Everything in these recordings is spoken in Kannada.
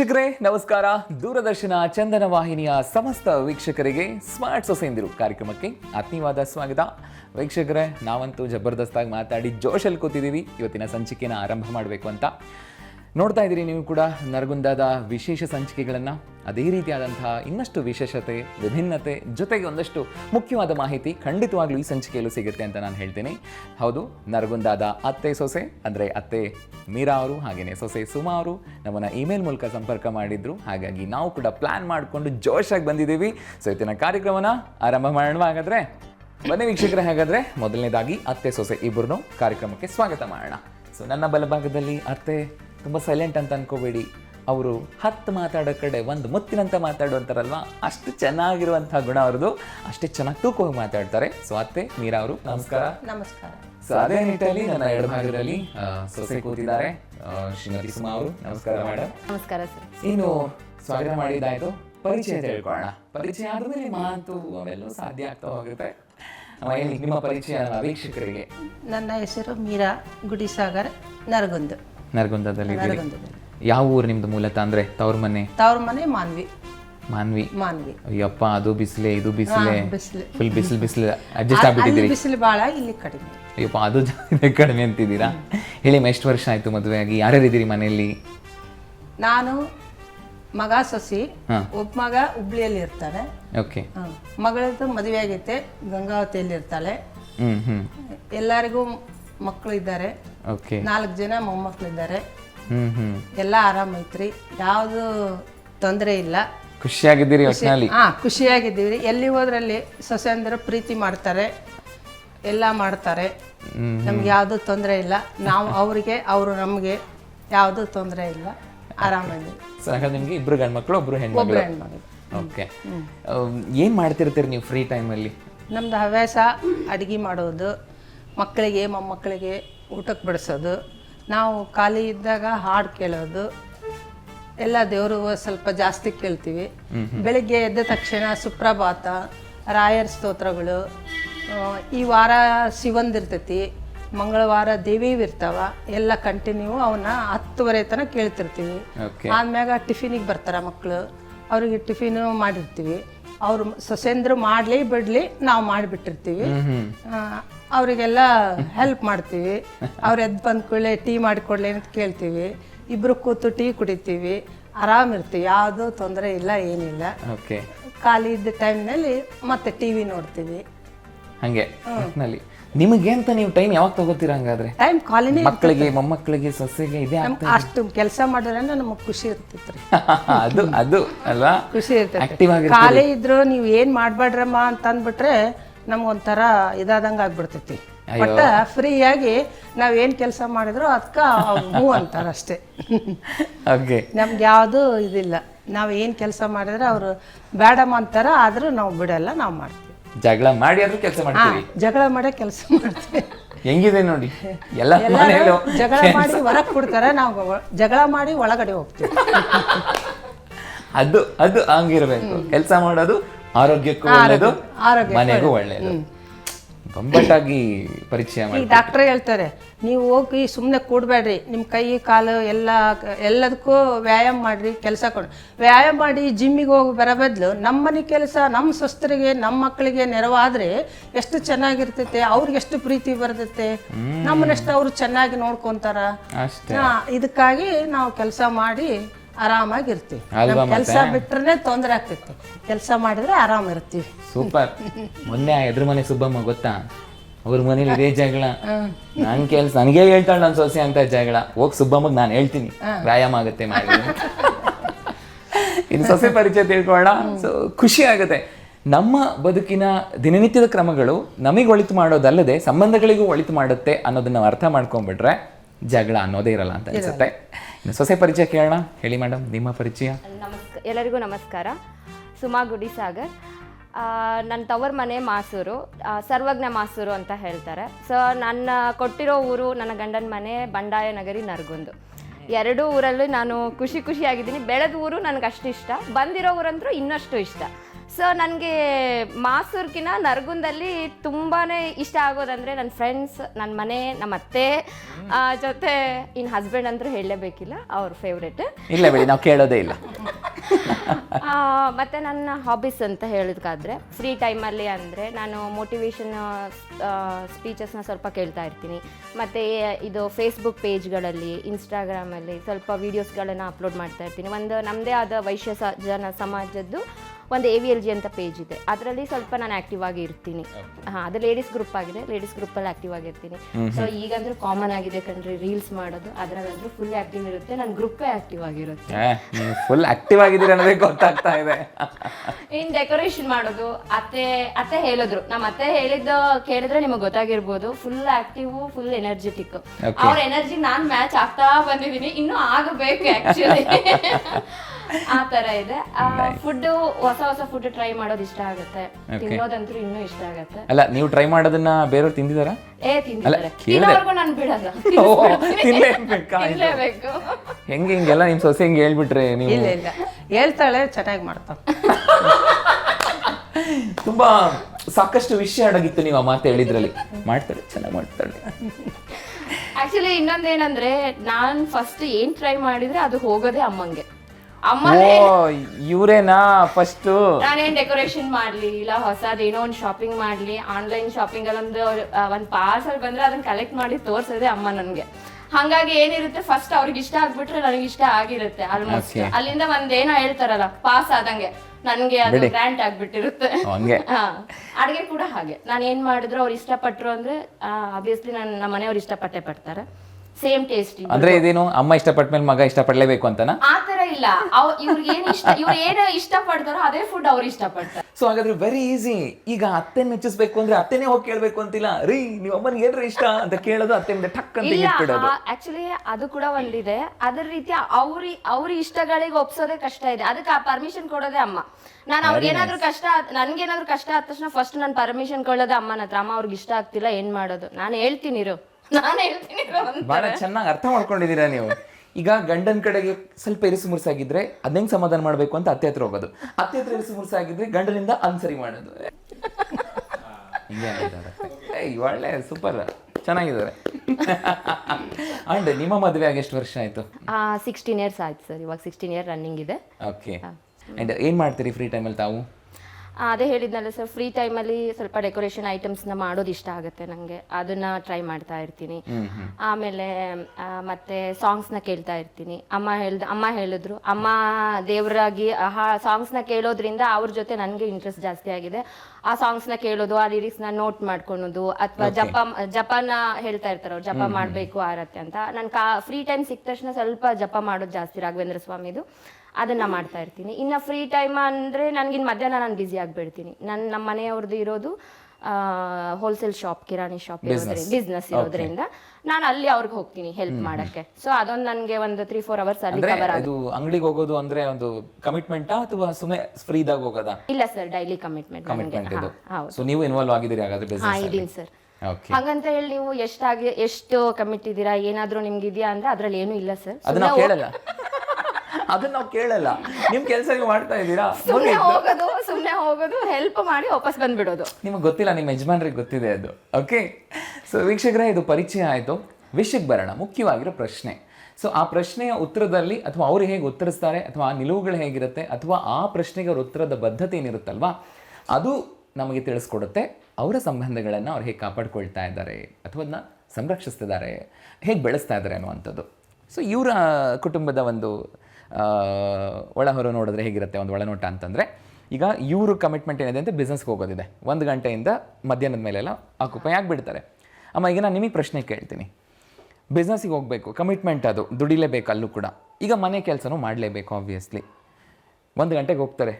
ವೀಕ್ಷಕರೇ, ನಮಸ್ಕಾರ. ದೂರದರ್ಶನ ಚಂದನ ವಾಹಿನಿಯ ಸಮಸ್ತ ವೀಕ್ಷಕರಿಗೆ ಸ್ಮಾರ್ಟ್ ಸೊಸೆಯಿಂದಿರು ಕಾರ್ಯಕ್ರಮಕ್ಕೆ ಆತ್ಮೀಯವಾದ ಸ್ವಾಗತ. ವೀಕ್ಷಕರೇ, ನಾವಂತೂ ಜಬರ್ದಸ್ತಾಗಿ ಮಾತಾಡಿ ಜೋಶಲ್ಲಿ ಕೂತಿದ್ದೀವಿ. ಇವತ್ತಿನ ಸಂಚಿಕೆನ ಆರಂಭ ಮಾಡಬೇಕು ಅಂತ. ನೋಡ್ತಾ ಇದ್ದೀರಿ ನೀವು ಕೂಡ ನರಗುಂದದ ವಿಶೇಷ ಸಂಚಿಕೆಗಳನ್ನು. ಅದೇ ರೀತಿಯಾದಂತಹ ಇನ್ನಷ್ಟು ವಿಶೇಷತೆ, ವಿಭಿನ್ನತೆ ಜೊತೆಗೆ ಒಂದಷ್ಟು ಮುಖ್ಯವಾದ ಮಾಹಿತಿ ಖಂಡಿತವಾಗ್ಲೂ ಈ ಸಂಚಿಕೆಯಲ್ಲೂ ಸಿಗುತ್ತೆ ಅಂತ ನಾನು ಹೇಳ್ತೀನಿ. ಹೌದು, ನರಗುಂದದ ಅತ್ತೆ ಸೊಸೆ ಅಂದರೆ ಅತ್ತೆ ಮೀರಾ ಅವರು ಹಾಗೆಯೇ ಸೊಸೆ ಸುಮಾ ಅವರು ನಮ್ಮನ್ನು ಇಮೇಲ್ ಮೂಲಕ ಸಂಪರ್ಕ ಮಾಡಿದ್ರು. ಹಾಗಾಗಿ ನಾವು ಕೂಡ ಪ್ಲಾನ್ ಮಾಡಿಕೊಂಡು ಜೋಶಾಗಿ ಬಂದಿದ್ದೀವಿ. ಸೊ ಇವತ್ತಿನ ಕಾರ್ಯಕ್ರಮನ ಆರಂಭ ಮಾಡೋಣ ಹಾಗಾದರೆ. ಬನ್ನಿ ವೀಕ್ಷಕರೇ, ಹಾಗಾದ್ರೆ ಮೊದಲನೇದಾಗಿ ಅತ್ತೆ ಸೊಸೆ ಇಬ್ಬರನ್ನು ಕಾರ್ಯಕ್ರಮಕ್ಕೆ ಸ್ವಾಗತ ಮಾಡೋಣ. ಸೊ ನನ್ನ ಬಲಭಾಗದಲ್ಲಿ ಅತ್ತೆ ತುಂಬ ಸೈಲೆಂಟ್ ಅಂತ ಅನ್ಕೋಬೇಡಿ. ಅವರು ಹತ್ತು ಮಾತಾಡೋ ಕಡೆ ಒಂದು ಮುತ್ತಿನಂತ ಮಾತಾಡುವಂತಾರಲ್ವಾ? ಅಷ್ಟು ಚೆನ್ನಾಗಿರುವಂತಹ ಗುಣ ಅವ್ರದ್ದು. ಅಷ್ಟೇ ಚೆನ್ನಾಗಿ ಹೋಗಿ ಮಾತಾಡ್ತಾರೆ. ಸೊ ಅತ್ತೆ ಮೀರಾ ಅವರು ನಮಸ್ಕಾರ. ನಮಸ್ಕಾರ. ಸೊ ಅದೇ ನಿಟ್ಟಲ್ಲಿ ನನ್ನ ಎಡಭಾಗದಲ್ಲಿ ಆ, ಸೊಸೆ ಕೂತಿದ್ದಾರೆ. ಶ್ರೀಮತಿ ಸುಮಾ ಅವರು. ನಮಸ್ಕಾರ ಮೇಡಮ್ ನಮಸ್ಕಾರ ಸರ್. ಇನ್ನು ಸ್ವಾಗತ ಮಾಡಿದ್ದಾಯ್ತು. ಪರಿಚಯ ತಿಳ್ಕೊಳ್ಳೋಣ. ಪರಿಚಯ ಆದ್ಮೇಲೆ ಮಾತು ಅವೆಲ್ಲವೂ ಸಾಧ್ಯ ಆಗ್ತಾ ಹೋಗುತ್ತೆ. ನಿಮ್ಮ ಪರಿಚಯ ವೀಕ್ಷಕರಿಗೆ. ನನ್ನ ಹೆಸರು ಮೀರಾ ಗುಡಿಸಾಗರ್ ನರಗುಂದ್. ನರಗುಂದದಲ್ಲಿ ಯಾವ ಊರು ನಿಮ್ದು ಮೂಲತಃ ಅಂದ್ರೆ? ತವ್ರ ಮನೆ ತವ್ರ ಮನೆ ಮಾನ್ವಿ. ಮಾನ್ವಿ. ಮಾನ್ವಿ. ಅಯ್ಯಪ್ಪ ಅದು ಬಿಸಿಲೆ ಇದು ಬಿಸಿಲೆ. ಫುಲ್ ಬಿಸಿಲು ಬಿಸಿಲು. ಅಡ್ಜಸ್ಟ್ ಆಗ್ಬಿಟ್ಟಿದ್ದೀರಿ. ಬಿಸಿಲು ಭಾಳ ಇಲ್ಲಿ ಕಡಿಮೆ. ಅಯ್ಯಪ್ಪ ಅದು ಜಾಸ್ತಿ ಕಡಿಮೆ ಅಂತಿದ್ದೀರಾ? ಹೇಳಿ ಎಷ್ಟು ವರ್ಷ ಆಯ್ತು ಮದುವೆಯಾಗಿ? ಆಗಿ ಯಾರ್ಯಾರು ಇದ್ದೀರಿ ಮನೆಯಲ್ಲಿ? ನಾನು ಮಗ ಸೊಸಿ. ಒಬ್ಬ ಮಗ ಹುಬ್ಳಿಯಲ್ಲಿ ಇರ್ತಾನೆ. ಓಕೆ. ಮಗಳದ್ದು ಮದುವೆ ಆಗೈತೆ ಗಂಗಾವತಿಯಲ್ಲಿ ಇರ್ತಾಳೆ. ಎಲ್ಲರಿಗೂ ಮಕ್ಕಳು ಇದ್ದಾರೆ ಓಕೆ ನಾಲ್ಕು ಜನ ಮೊಮ್ಮಕ್ಕಳಿದ್ದಾರೆ. ಹ್ಮ್ ಹ್ಮ್. ಎಲ್ಲ ಆರಾಮೈತ್ರಿ. ಯಾವುದು ತೊಂದರೆ ಇಲ್ಲ. ಖುಷಿಯಾಗಿದ್ದೀರಿ ಒಟ್ಟಿನಲ್ಲಿ ಹಾ ಖುಷಿಯಾಗಿದ್ದೀವಿ. ಎಲ್ಲಿ ಹೋದ್ರಲ್ಲಿ ಸೊಸೆಂದರು ಪ್ರೀತಿ ಮಾಡ್ತಾರೆ ಎಲ್ಲ ಮಾಡ್ತಾರೆ. ನಮ್ಗೆ ಯಾವುದು ತೊಂದರೆ ಇಲ್ಲ. ನಾವು ಅವರಿಗೆ ಅವರು ನಮಗೆ ಯಾವುದು ತೊಂದರೆ ಇಲ್ಲ. ಆರಾಮಾಗಿ ಸೊ ಹಾಗಾದ್ರೆ ನಿಮ್ಗೆ ಇಬ್ರು ಗಂಡ್ಮಕ್ಳು ಒಬ್ರು ಒಬ್ಬರು ಹೆಣ್ಮಕ್ಳು. ಹೆಣ್ಮಗಳು ಓಕೆ ಏನ್ ಮಾಡ್ತಿರ್ತೀರಿ ನೀವು ಫ್ರೀ ಟೈಮಲ್ಲಿ? ನಮ್ದು ಹವ್ಯಾಸ ಅಡುಗೆ ಮಾಡೋದು ಮಕ್ಕಳಿಗೆ ಮೊಮ್ಮಕ್ಕಳಿಗೆ ಊಟಕ್ಕೆ ಬಡಿಸೋದು. ನಾವು ಖಾಲಿ ಇದ್ದಾಗ ಹಾಡು ಕೇಳೋದು. ಎಲ್ಲ ದೇವರು ಸ್ವಲ್ಪ ಜಾಸ್ತಿ ಕೇಳ್ತೀವಿ. ಬೆಳಿಗ್ಗೆ ಎದ್ದ ತಕ್ಷಣ ಸುಪ್ರಭಾತ ರಾಯರ್ ಸ್ತೋತ್ರಗಳು ಈ ವಾರ ಶಿವಂದಿರ್ತೈತಿ ಮಂಗಳವಾರ ದೇವಿ ಇರ್ತಾವ ಎಲ್ಲ ಕಂಟಿನ್ಯೂ ಅವನ್ನ ಹತ್ತುವರೆ ತನಕ ಕೇಳ್ತಿರ್ತೀವಿ. ಆದ್ಮ್ಯಾಗ ಟಿಫಿನಿಗೆ ಬರ್ತಾರ ಮಕ್ಕಳು ಅವ್ರಿಗೆ ಟಿಫಿನ್ ಮಾಡಿರ್ತೀವಿ. ಅವ್ರು ಸೊಸೆಂದ್ರು ಮಾಡಲಿ ಬಿಡಲಿ ನಾವು ಮಾಡಿಬಿಟ್ಟಿರ್ತೀವಿ. ಅವರಿಗೆಲ್ಲ ಹೆಲ್ಪ್ ಮಾಡ್ತೀವಿ. ಅವ್ರು ಎದ್ದು ಬಂದ ಕೂಡಲೇ ಟೀ ಮಾಡಿಕೊಡ್ಲಿ ಅಂತ ಕೇಳ್ತೀವಿ. ಇಬ್ರು ಕೂತು ಟೀ ಕುಡಿತೀವಿ. ಆರಾಮಿರ್ತೀವಿ ಯಾವುದೂ ತೊಂದರೆ ಇಲ್ಲ ಏನಿಲ್ಲ. ಓಕೆ ಖಾಲಿ ಇದ್ದ ಟೈಮ್ನಲ್ಲಿ ಮತ್ತೆ ಟಿ ವಿ ನೋಡ್ತೀವಿ. ಹಂಗೆ. ಒಟ್ನಲ್ಲಿ ನಿಮಗೆ ಅಂತ ನೀವು ಟೈಮ್ ಯಾವಾಗ ತಗೋತೀರಾ ಹಂಗಾದ್ರೆ? ಟೈಮ್ ಕಾಲಿನೇ ಮಕ್ಕಳಿಗೆ ಮೊಮ್ಮಕ್ಕಳಿಗೆ ಸೊಸೆಗೆ ಇದೆ ಅಷ್ಟು ಕೆಲಸ ಮಾಡಿದ್ರೆ ನಮಗೆ ಖುಷಿ ಇರ್ತೈತ್ರಿ. ಅದು ಅದು ಅಲ್ವಾ? ಖುಷಿ ಇರ್ತೈತೆ ಖಾಲಿ ಇದ್ರು ನೀವು ಏನ್ ಮಾಡ್ಬೇಡ್ರಮ್ಮ ಅಂತ ಅಂದ್ಬಿಟ್ರೆ ನಮ್ಗೊಂಥರ ಇದಾದಂಗ ಆಗ್ಬಿಡ್ತೈತಿ. ಬಟ್ ಫ್ರೀಯಾಗಿ ನಾವ್ ಏನ್ ಕೆಲಸ ಮಾಡಿದ್ರು ಅದಕ್ಕ ಹೂ ಅಂತಾರ ಅಷ್ಟೇ ಓಕೆ. ನಮ್ಗೆ ಯಾವುದು ಇದಿಲ್ಲ. ನಾವು ಏನು ಕೆಲಸ ಮಾಡಿದ್ರೆ ಅವರು ಬೇಡಮ್ಮ ಅಂತಾರ ಆದ್ರೂ ನಾವು ಬಿಡಲ್ಲ ನಾವು ಮಾಡ್ತೀವಿ. ಜಗಳ ಮಾಡಿ ಆದ್ರೂ ಕೆಲಸ ಮಾಡ್ತೀವಿ. ಜಗಳ ಮಾಡೇ ಕೆಲಸ ಮಾಡ್ತೀವಿ. ಹೆಂಗಿದೆ ನೋಡಿ? ಎಲ್ಲ ಜಗಳ ಮಾಡಿ ಹೊರಗೆ ಕೊಡ್ತಾರೆ ನಾವು ಜಗಳ ಮಾಡಿ ಒಳಗಡೆ ಹೋಗ್ತೀವಿ. ಅದು ಅದು ಹಂಗಿರ್ಬೇಕು. ಕೆಲಸ ಮಾಡೋದು ಆರೋಗ್ಯಕ್ಕೂ ಒಳ್ಳೇದು ಆರೋಗ್ಯ ಮನೆಗೂ ಒಳ್ಳೇದು. ಬೊಂಬಟ್ಟಾಗಿ ಪರಿಚಯ ಮಾಡಿ ಡಾಕ್ಟ್ರೇ ಹೇಳ್ತಾರೆ ನೀವು ಹೋಗಿ ಸುಮ್ಮನೆ ಕೂಡಬೇಡ್ರಿ ನಿಮ್ಮ ಕೈ ಕಾಲು ಎಲ್ಲ ಎಲ್ಲದಕ್ಕೂ ವ್ಯಾಯಾಮ ಮಾಡಿರಿ ಕೆಲಸ ಕೊಡಿ. ವ್ಯಾಯಾಮ ಮಾಡಿ ಜಿಮ್ಮಿಗೆ ಹೋಗಿ ಬರೋ ಬದಲು ನಮ್ಮ ಮನೆ ಕೆಲಸ ನಮ್ಮ ಸ್ವಸ್ಥರಿಗೆ ನಮ್ಮ ಮಕ್ಕಳಿಗೆ ನೆರವಾದ್ರೆ ಎಷ್ಟು ಚೆನ್ನಾಗಿರ್ತೈತೆ ಅವ್ರಿಗೆ ಎಷ್ಟು ಪ್ರೀತಿ ಬರ್ತೈತೆ. ನಮ್ಮನ್ನೆಷ್ಟು ಅವರು ಚೆನ್ನಾಗಿ ನೋಡ್ಕೊಂತಾರ. ಅಷ್ಟೇ. ಇದಕ್ಕಾಗಿ ನಾವು ಕೆಲಸ ಮಾಡಿ ಆರಾಮಾಗಿರ್ತೀವಿ. ಅಲ್ವಾ ಕೆಲಸ ಬಿಟ್ರೆ ತೊಂದರೆ ಆಗ್ತೈತಿ. ಕೆಲಸ ಮಾಡಿದ್ರೆ ಆರಾಮಿರ್ತೀವಿ ಸೂಪರ್. ಮೊನ್ನೆ ಎದುರು ಮನೆ ಸುಬ್ಬಮ್ಮ ಗೊತ್ತಾ? ಅವ್ರ ಮನೇಲಿ ಇದೇ ಜಗಳ. ನನ್ ಕೆಲ್ಸ ನನಗೆ ಹೇಳ್ತಾಳೆ ನನ್ ಸೊಸೆ ಅಂತ ಜಗಳ. ಹೋಗ್ ಸುಬ್ಬಮ್ಮಗ್ ನಾನು ಹೇಳ್ತೀನಿ. ವ್ಯಾಯಾಮ ಆಗುತ್ತೆ ಮಾಡಿ ಇನ್ನು ಸೊಸೆ ಪರಿಚಯ ತಿಳ್ಕೊಳ್ಳೋಣ. ಸೊ ಖುಷಿ ಆಗುತ್ತೆ. ನಮ್ಮ ಬದುಕಿನ ದಿನನಿತ್ಯದ ಕ್ರಮಗಳು ನಮಗೆ ಒಳಿತು ಮಾಡೋದಲ್ಲದೆ ಸಂಬಂಧಗಳಿಗೂ ಒಳಿತು ಮಾಡುತ್ತೆ ಅನ್ನೋದನ್ನ ಅರ್ಥ ಮಾಡ್ಕೊಂಡ್ಬಿಟ್ರೆ ಜಗಳ ಅನ್ನೋದೇ ಇರಲ್ಲ ಅಂತ ಅನ್ಸುತ್ತೆ. ಇನ್ನು ಸೊಸೆ ಪರಿಚಯ ಕೇಳೋಣ. ಹೇಳಿ ಮೇಡಮ್ ನಿಮ್ಮ ಪರಿಚಯ. ನಮಸ್ಕಾರ ಎಲ್ಲರಿಗೂ ನಮಸ್ಕಾರ. ಸುಮಾ ಗುಡಿಸಾಗರ್. ನನ್ನ ತವರ್ ಮನೆ ಮಾಸೂರು. ಸರ್ವಜ್ಞ ಮಾಸೂರು ಅಂತ ಹೇಳ್ತಾರೆ. ಸೊ ನನ್ನ ಕೊಟ್ಟಿರೋ ಊರು ನನ್ನ ಗಂಡನ ಮನೆ ಬಂಡಾಯ ನಗರಿ ನರಗುಂದು. ಎರಡೂ ಊರಲ್ಲೂ ನಾನು ಖುಷಿ ಖುಷಿಯಾಗಿದ್ದೀನಿ. ಬೆಳೆದ ಊರು ನನಗೆ ಅಷ್ಟು ಇಷ್ಟ ಬಂದಿರೋ ಊರಂತೂ ಇನ್ನಷ್ಟು ಇಷ್ಟ. ಸೊ ನನಗೆ ಮಾಸೂರ್ಕಿನ ನರಗುಂದಲ್ಲಿ ತುಂಬಾ ಇಷ್ಟ ಆಗೋದಂದರೆ ನನ್ನ ಫ್ರೆಂಡ್ಸ್ ನನ್ನ ಮನೆ ನಮ್ಮ ಅತ್ತೆ ಜೊತೆ ಇನ್ನು ಹಸ್ಬೆಂಡ್ ಅಂತೂ ಹೇಳಲೇಬೇಕಿಲ್ಲ ಅವ್ರ ಫೇವ್ರೇಟ್ ಇಲ್ಲ ಬಿಡಿ ನಾವು ಕೇಳೋದೇ ಇಲ್ಲ. ಮತ್ತು ನನ್ನ ಹಾಬೀಸ್ ಅಂತ ಹೇಳೋದಕ್ಕಾದ್ರೆ ಫ್ರೀ ಟೈಮಲ್ಲಿ ಅಂದರೆ ನಾನು ಮೋಟಿವೇಶನ್ ಸ್ಪೀಚಸ್ನ ಸ್ವಲ್ಪ ಕೇಳ್ತಾ ಇರ್ತೀನಿ. ಮತ್ತು ಇದು ಫೇಸ್ಬುಕ್ ಪೇಜ್ಗಳಲ್ಲಿ ಇನ್ಸ್ಟಾಗ್ರಾಮಲ್ಲಿ ಸ್ವಲ್ಪ ವೀಡಿಯೋಸ್ಗಳನ್ನು ಅಪ್ಲೋಡ್ ಮಾಡ್ತಾ ಇರ್ತೀನಿ. ಒಂದು ನಮ್ಮದೇ ಆದ ವೈಶ್ಯ ಸ ಜನ ಸಮಾಜದ್ದು ಒಂದು ಎ ವಿ ಎಲ್ ಜಿ ಅಂತ ಪೇಜ್ ಇದೆ. ಅದರಲ್ಲಿ ಸ್ವಲ್ಪ ನಾನು ಆಕ್ಟಿವ್ ಆಗಿ ಇರ್ತೀನಿ. ಹಾಂ ಅದು ಲೇಡೀಸ್ ಗ್ರೂಪ್ ಆಗಿದೆ. ಲೇಡೀಸ್ ಗ್ರೂಪ್ ಅಲ್ಲಿ ಆಕ್ಟಿವ್ ಆಗಿರ್ತೀನಿ ಸೊ ಈಗಂದ್ರೆ ಕಾಮನ್ ಆಗಿದೆ ಕಣ್ರಿ ರೀಲ್ಸ್ ಮಾಡೋದು. ಅದರಲ್ಲಂದ್ರೂ ಫುಲ್ ಆಕ್ಟಿವ್ ಇರುತ್ತೆ. ನನ್ನ ಗ್ರೂಪೇ ಆಕ್ಟಿವ್ ಆಗಿರುತ್ತೆ. ಫುಲ್ ಆಕ್ಟಿವ್ ಆಗಿದ್ದೀರಿ ಅನ್ನೋದೇ ಗೊತ್ತಾಗ್ತಾ ಇದೆ. ಇನ್ ಡೆಕೋರೇಷನ್ ಮಾಡೋದು ಅತ್ತೆ ಅತ್ತೆ ಹೇಳಿದ್ರು. ನಮ್ಮ ಅತ್ತೆ ಹೇಳಿದ್ದು ಕೇಳಿದ್ರೆ ನಿಮಗೆ ಗೊತ್ತಾಗಿರ್ಬೋದು. Full active full energetic. ಅವ್ರ ಎನರ್ಜಿ ನಾನ್ ಮ್ಯಾಚ್ ಆಗ್ತಾ ಬಂದಿದ್ದೀನಿ. ಇನ್ನೂ ಆಗಬೇಕು ಆಕ್ಚುಲಿ ಆ ತರ ಇದೆ. ಫುಡ್ ಹೊಸ ಹೊಸ ಫುಡ್ ಟ್ರೈ ಮಾಡೋದು ಇಷ್ಟ ಆಗುತ್ತೆ. ತಿನ್ನೋದಂತೂ ಇನ್ನೂ ಇಷ್ಟ ಆಗುತ್ತೆ. ಅಲ್ಲ ನೀವು ಟ್ರೈ ಮಾಡೋದನ್ನ ಬೇರೆಯವ್ರು ತಿಂದಿದಾರ? ಏ ಕೇಳ್ದೆ. ತಿನ್ನೋರ್ಗು ನಾನು ಬಿಡಲ್ಲ. ಹೆಂಗೆ ಹಿಂಗೆಲ್ಲ ನಿಮ್ಮ ಸೊಸೆ ಹಿಂಗೆ ಹೇಳ್ಬಿಟ್ರೆ ನೀವು? ಇಲ್ಲ ಇಲ್ಲ. ಹೇಳ್ತಾಳೆ ಚೆನ್ನಾಗಿ ಮಾಡ್ತಾಳೆ. ತುಂಬಾ ಸಾಕಷ್ಟು ವಿಷಯ ಅಡಗಿತ್ತು ನೀವು ಆ ಮಾತು ಹೇಳಿದ್ರಲ್ಲಿ. ಮಾಡ್ತಾರೆ ಚೆನ್ನಾಗಿ ಮಾಡ್ತಾಳೆ. ಆಕ್ಚುಲಿ ಇನ್ನೊಂದೇನಂದ್ರೆ ನಾನ್ ಫಸ್ಟ್ ಏನ್ ಟ್ರೈ ಮಾಡಿದ್ರೆ ಅದು ಹೋಗೋದೇ ಅಮ್ಮಂಗೆ. ಅಮ್ಮ ಓ ಇವ್ರೇನಾ ಫಸ್ಟು? ನಾನೇನ್ ಡೆಕೋರೇಷನ್ ಮಾಡ್ಲಿ ಇಲ್ಲ ಹೊಸದೇನೋ ಒಂದ್ ಶಾಪಿಂಗ್ ಮಾಡ್ಲಿ ಆನ್ಲೈನ್ ಶಾಪಿಂಗ್ ಅಲ್ಲೊಂದು ಒಂದ್ ಪಾರ್ಸಲ್ ಬಂದ್ರೆ ಅದನ್ನ ಕಲೆಕ್ಟ್ ಮಾಡಿ ತೋರ್ಸದೆ ಅಮ್ಮ ನನ್ಗೆ. ಹಂಗಾಗಿ ಏನಿರುತ್ತೆ ಫಸ್ಟ್ ಅವ್ರಿಗೆ ಇಷ್ಟ ಆಗ್ಬಿಟ್ರೆ ನನಗೆ ಇಷ್ಟ ಆಗಿರುತ್ತೆ ಆಲ್ಮೋಸ್ಟ್ Okay. ಅಲ್ಲಿಂದ ಒಂದೇನೋ ಹೇಳ್ತಾರಲ್ಲ ಪಾಸ್ ಆದಂಗೆ. ನನ್ಗೆ ಅದು ಗ್ರ್ಯಾಂಟ್ ಆಗ್ಬಿಟ್ಟಿರುತ್ತೆ. ಹಂಗೆ. ಹಾ. ಅಡ್ಗೆ ಕೂಡ ಹಾಗೆ. ನಾನು ಏನ್ ಮಾಡಿದ್ರು ಅವ್ರು ಇಷ್ಟಪಟ್ರು ಅಂದ್ರೆ ಆಬ್ವಿಯಸ್ಲಿ ನನ್ನ ನಮ್ಮ ಮನೆಯವ್ರು ಇಷ್ಟಪಟ್ಟೆ ಪಡ್ತಾರೆ. ಸೇಮ್ ಟೇಸ್ಟ್ ಅಂದ್ರೆ ಇದೇನು ಅಮ್ಮ ಇಷ್ಟಪಟ್ಮೇಲೆ ಮಗ ಇಷ್ಟಪಡ್ಲೇಬೇಕು ಅಂತನಾ? ಆ ತರ ಇಲ್ಲ. ಅವ ಇವ್ರಿಗೆ ಏನ್ ಇಷ್ಟ ಇವ್ರು ಏನ್ ಇಷ್ಟ ಪಡ್ತಾರೋ ಅದೇ ಫುಡ್ ಅವ್ರು ಇಷ್ಟಪಡ್ತಾರೆ. ಸೊ ಹಾಗಾದ್ರೆ ವೆರಿ ಈಸಿ ಈಗ ಅತ್ತೆ ಮೆಚ್ಚಿಸ್ಬೇಕು ಅಂದ್ರೆ ಅತ್ತೆನೇ ಹೋಗಿ ಕೇಳ್ಬೇಕು ಅಂತಿಲ್ಲ. ರೀ ನೀವು ಅಮ್ಮನಿಗೆ ಏನ್ರ ಇಷ್ಟ ಅಂತ ಕೇಳೋದು ಅತ್ತೆ ಮುಂದೆ ಟಕ್ ಅಂತ ಇಲ್ಲ ಇಟ್ಬಿಡೋದು. ಆಕ್ಚುಲಿ ಅದು ಕೂಡ ಒಂದಿದೆ. ಅದ್ರ ರೀತಿ ಅವ್ರಿ ಅವ್ರ ಇಷ್ಟಗಳಿಗೆ ಒಪ್ಸೋದೇ ಕಷ್ಟ ಇದೆ. ಅದಕ್ಕೆ ಆ ಪರ್ಮಿಷನ್ ಕೊಡೋದೇ ಅಮ್ಮ. ನಾನು ಅವ್ರಿಗೆ ಏನಾದ್ರು ಕಷ್ಟ ನನ್ಗೆ ನನ್ಗೇನಾದ್ರು ಕಷ್ಟ ಆದ ತಕ್ಷಣ ಫಸ್ಟ್ ನಾನು ಪರ್ಮಿಷನ್ ಕೊಳ್ಳೋದೇ ಅಮ್ಮನ ಹತ್ರ. ಅಮ್ಮ ಅವ್ರಿಗೆ ಇಷ್ಟ ಆಗ್ತಿಲ್ಲ ಏನ್ ಮಾಡೋದು? ನಾನು ಹೇಳ್ತೀನಿ ಇರು. ನಾನು ಹೇಳ್ತೀನಿ ಬಹಳ ಚೆನ್ನಾಗಿ ಅರ್ಥ ಮಾಡ್ಕೊಂಡಿದ್ದೀರಾ ನೀವು? ಈಗ ಗಂಡನ ಕಡೆಗೆ ಸ್ವಲ್ಪ ಇರಿಸು ಮುರುಸಾಗಿದ್ರೆ ಅದ್ ಹೆಂಗ್ ಸಮಾಧಾನ ಮಾಡ್ಬೇಕು ಅಂತ ಅತ್ತೆ ಹತ್ರ ಹೋಗೋದು. ಅತ್ತೆ ಹತ್ರ ಇರಿಸು ಮುರುಸಾಗಿದ್ರೆ ಗಂಡನಿಂದ ಅನ್ಸರಿ ಮಾಡೋದು. ಹಿಂಗೆ ಒಳ್ಳೆ ಸೂಪರ್ ಚೆನ್ನಾಗಿದ್ದಾರೆ. ಅಂಡ್ ನಿಮ್ಮ ಮದುವೆ ಆಗಿ ಎಷ್ಟು ವರ್ಷ ಆಯ್ತು? ಆ ಸಿಕ್ಸ್ಟೀನ್ ಇಯರ್ಸ್ ಆಯ್ತು ಸರ್ ಇವಾಗ ಸಿಕ್ಸ್ಟೀನ್ ಇಯರ್ ರನ್ನಿಂಗ್ ಇದೆ. ಓಕೆ ಅಂಡ್ ಏನ್ ಮಾಡ್ತೀರಿ ಫ್ರೀ ಟೈಮಲ್ಲಿ ತಾವು? ಅದೇ ಹೇಳಿದ್ನಲ್ಲ ಸರ್ ಫ್ರೀ ಟೈಮಲ್ಲಿ ಸ್ವಲ್ಪ ಡೆಕೋರೇಷನ್ ಐಟಮ್ಸ್ನ ಮಾಡೋದು ಇಷ್ಟ ಆಗುತ್ತೆ ನನಗೆ ಅದನ್ನ ಟ್ರೈ ಮಾಡ್ತಾ ಇರ್ತೀನಿ. ಆಮೇಲೆ ಮತ್ತೆ ಮತ್ತೆ ಸಾಂಗ್ಸ್ನ ಕೇಳ್ತಾ ಇರ್ತೀನಿ. ಅಮ್ಮ ಹೇಳ್ದ ಅಮ್ಮ ಹೇಳಿದ್ರು. ಅಮ್ಮ ದೇವರಾಗಿ ಸಾಂಗ್ಸ್ನ ಕೇಳೋದ್ರಿಂದ ಅವ್ರ ಜೊತೆ ನನಗೆ ಇಂಟ್ರೆಸ್ಟ್ ಜಾಸ್ತಿ ಆಗಿದೆ. ಆ ಸಾಂಗ್ಸ್ನ ಕೇಳೋದು ಆ ಲಿರಿಕ್ಸ್ನ ನೋಟ್ ಮಾಡ್ಕೊಳೋದು ಅಥವಾ ಜಪ ಜಪನ ಹೇಳ್ತಾ ಇರ್ತಾರೆ ಅವ್ರು. ಜಪ ಮಾಡಬೇಕು ಆರತ್ತೆ ಅಂತ. ನಾನು ಕಾ ಫ್ರೀ ಟೈಮ್ ಸಿಕ್ಕ ತಕ್ಷಣ ಸ್ವಲ್ಪ ಜಪ ಮಾಡೋದು ಜಾಸ್ತಿ ರಾಘವೇಂದ್ರ ಸ್ವಾಮಿದು. ಅದನ್ನ ಮಾಡ್ತಾ ಇರ್ತೀನಿ. ಇನ್ನು ಫ್ರೀ ಟೈಮ್ ಅಂದರೆ ನನಗಿನ್ನು ಮಧ್ಯಾಹ್ನ ನಾನು ಬ್ಯುಸಿ ಆಗಿಬಿಡ್ತೀನಿ. ನನ್ನ ನಮ್ಮ ಮನೆಯವ್ರದ್ದು ಇರೋದು ಹೋಲ್ಸೇಲ್ ಶಾಪ್ ಕಿರಾಣಿ ಶಾಪ್ ಇರೋದ್ರಿಂದ ಬಿಸ್ನೆಸ್ ಇರೋದ್ರಿಂದ ನಾನು ಅಲ್ಲಿ ಅವ್ರಿಗೆ ಹೋಗ್ತೀನಿ ಹೆಲ್ಪ್ ಮಾಡಕ್ಕೆ. ಸೊ ಅದೊಂದು ನನಗೆ ಒಂದು ತ್ರೀ ಫೋರ್ ಅವರ್ಸ್ ಅಲ್ಲಿ ಕವರ್ ಅದು ಅಂಗಡಿಗೆ ಹೋಗೋದು ಅಂದ್ರೆ ಒಂದು ಕಮಿಟ್ಮೆಂಟ್ ಅಥವಾ ಸುಮ್ಮನೆ ಫ್ರೀ ಇದಾಗ ಹೋಗೋದಾ? ಇಲ್ಲ ಸರ್ ಡೈಲಿ ಕಮಿಟ್ಮೆಂಟ್ ಕಮಿಟ್ಮೆಂಟ್ ಇದು. ಸೊ ನೀವು ಇನ್ವಾಲ್ವ್ ಆಗಿದ್ದೀರಿ ಹಾಗಾದ್ರೆ ಬಿಸ್ನೆಸ್ ಸರ್ ಹಾಗಂತ ಹೇಳಿ ನೀವು ಎಷ್ಟಾಗಿ ಎಷ್ಟು ಕಮಿಟ್ ಇದ್ದೀರಾ ಏನಾದರೂ ನಿಮ್ಗೆ ಇದೆಯಾ ಅಂದ್ರೆ ಅದ್ರಲ್ಲಿ ಏನೂ ಇಲ್ಲ ಸರ್ ಅದನ್ನ ಕೇಳಲ್ಲ. ಅದನ್ನ ನಾವು ಕೇಳಲ್ಲ. ನಿಮ್ ಕೆಲಸ ನೀವು ಮಾಡ್ತಾ ಇದ್ದೀರಾ? ಸುಮ್ಮನೆ ಹೋಗೋದು ಸುಮ್ಮನೆ ಹೋಗೋದು ಹೆಲ್ಪ್ ಮಾಡಿ ವಾಪಸ್ ಬಂದ್ಬಿಡೋದು. ನಿಮಗೆ ಗೊತ್ತಿಲ್ಲ ನಿಮ್ಮ ಯಜಮಾನ್ರಿಗೆ ಗೊತ್ತಿದೆ ಅದು. ಓಕೆ ಸೊ ವೀಕ್ಷಕರೇ ಇದು ಪರಿಚಯ ಆಯಿತು. ವಿಷಯಕ್ಕೆ ಬರೋಣ ಮುಖ್ಯವಾಗಿರೋ ಪ್ರಶ್ನೆ. ಸೊ ಆ ಪ್ರಶ್ನೆಯ ಉತ್ತರದಲ್ಲಿ ಅಥವಾ ಅವ್ರು ಹೇಗೆ ಉತ್ತರಿಸ್ತಾರೆ ಅಥವಾ ಆ ನಿಲುವುಗಳು ಹೇಗಿರುತ್ತೆ ಅಥವಾ ಆ ಪ್ರಶ್ನೆಗೆ ಅವ್ರ ಉತ್ತರದ ಬದ್ಧತೆ ಏನಿರುತ್ತಲ್ವಾ ಅದು ನಮಗೆ ತಿಳಿಸ್ಕೊಡುತ್ತೆ. ಅವರ ಸಂಬಂಧಗಳನ್ನು ಅವ್ರು ಹೇಗೆ ಕಾಪಾಡ್ಕೊಳ್ತಾ ಇದ್ದಾರೆ ಅಥವಾ ಅದನ್ನ ಸಂರಕ್ಷಿಸ್ತಿದ್ದಾರೆ ಹೇಗೆ ಬೆಳೆಸ್ತಾ ಇದ್ದಾರೆ ಅನ್ನುವಂಥದ್ದು. ಸೊ ಇವರ ಕುಟುಂಬದ ಒಂದು ಆ, ಒಳಹೊರ ನೋಡಿದ್ರೆ ಹೇಗಿರುತ್ತೆ ಒಂದು ಒಳನೋಟ ಅಂತಂದರೆ ಈಗ ಇವರು ಕಮಿಟ್ಮೆಂಟ್ ಏನಿದೆ ಅಂತ ಬಿಸ್ನೆಸ್ಗೆ ಹೋಗೋದಿದೆ. ಒಂದು ಗಂಟೆಯಿಂದ ಮಧ್ಯಾಹ್ನದ ಮೇಲೆಲ್ಲ ಆಕ್ಯುಪೈ ಆಗಿಬಿಡ್ತಾರೆ. ಅಮ್ಮ ಈಗ ನಾನು ನಿಮಗೆ ಪ್ರಶ್ನೆ ಕೇಳ್ತೀನಿ. ಬಿಸ್ನೆಸ್ಸಿಗೆ ಹೋಗಬೇಕು ಕಮಿಟ್ಮೆಂಟ್ ಅದು ದುಡಿಲೇಬೇಕು ಅಲ್ಲೂ ಕೂಡ. ಈಗ ಮನೆ ಕೆಲಸನೂ ಮಾಡಲೇಬೇಕು ಆಬ್ವಿಯಸ್ಲಿ ಒಂದು ಗಂಟೆಗೆ ಹೋಗ್ತಾರೆ.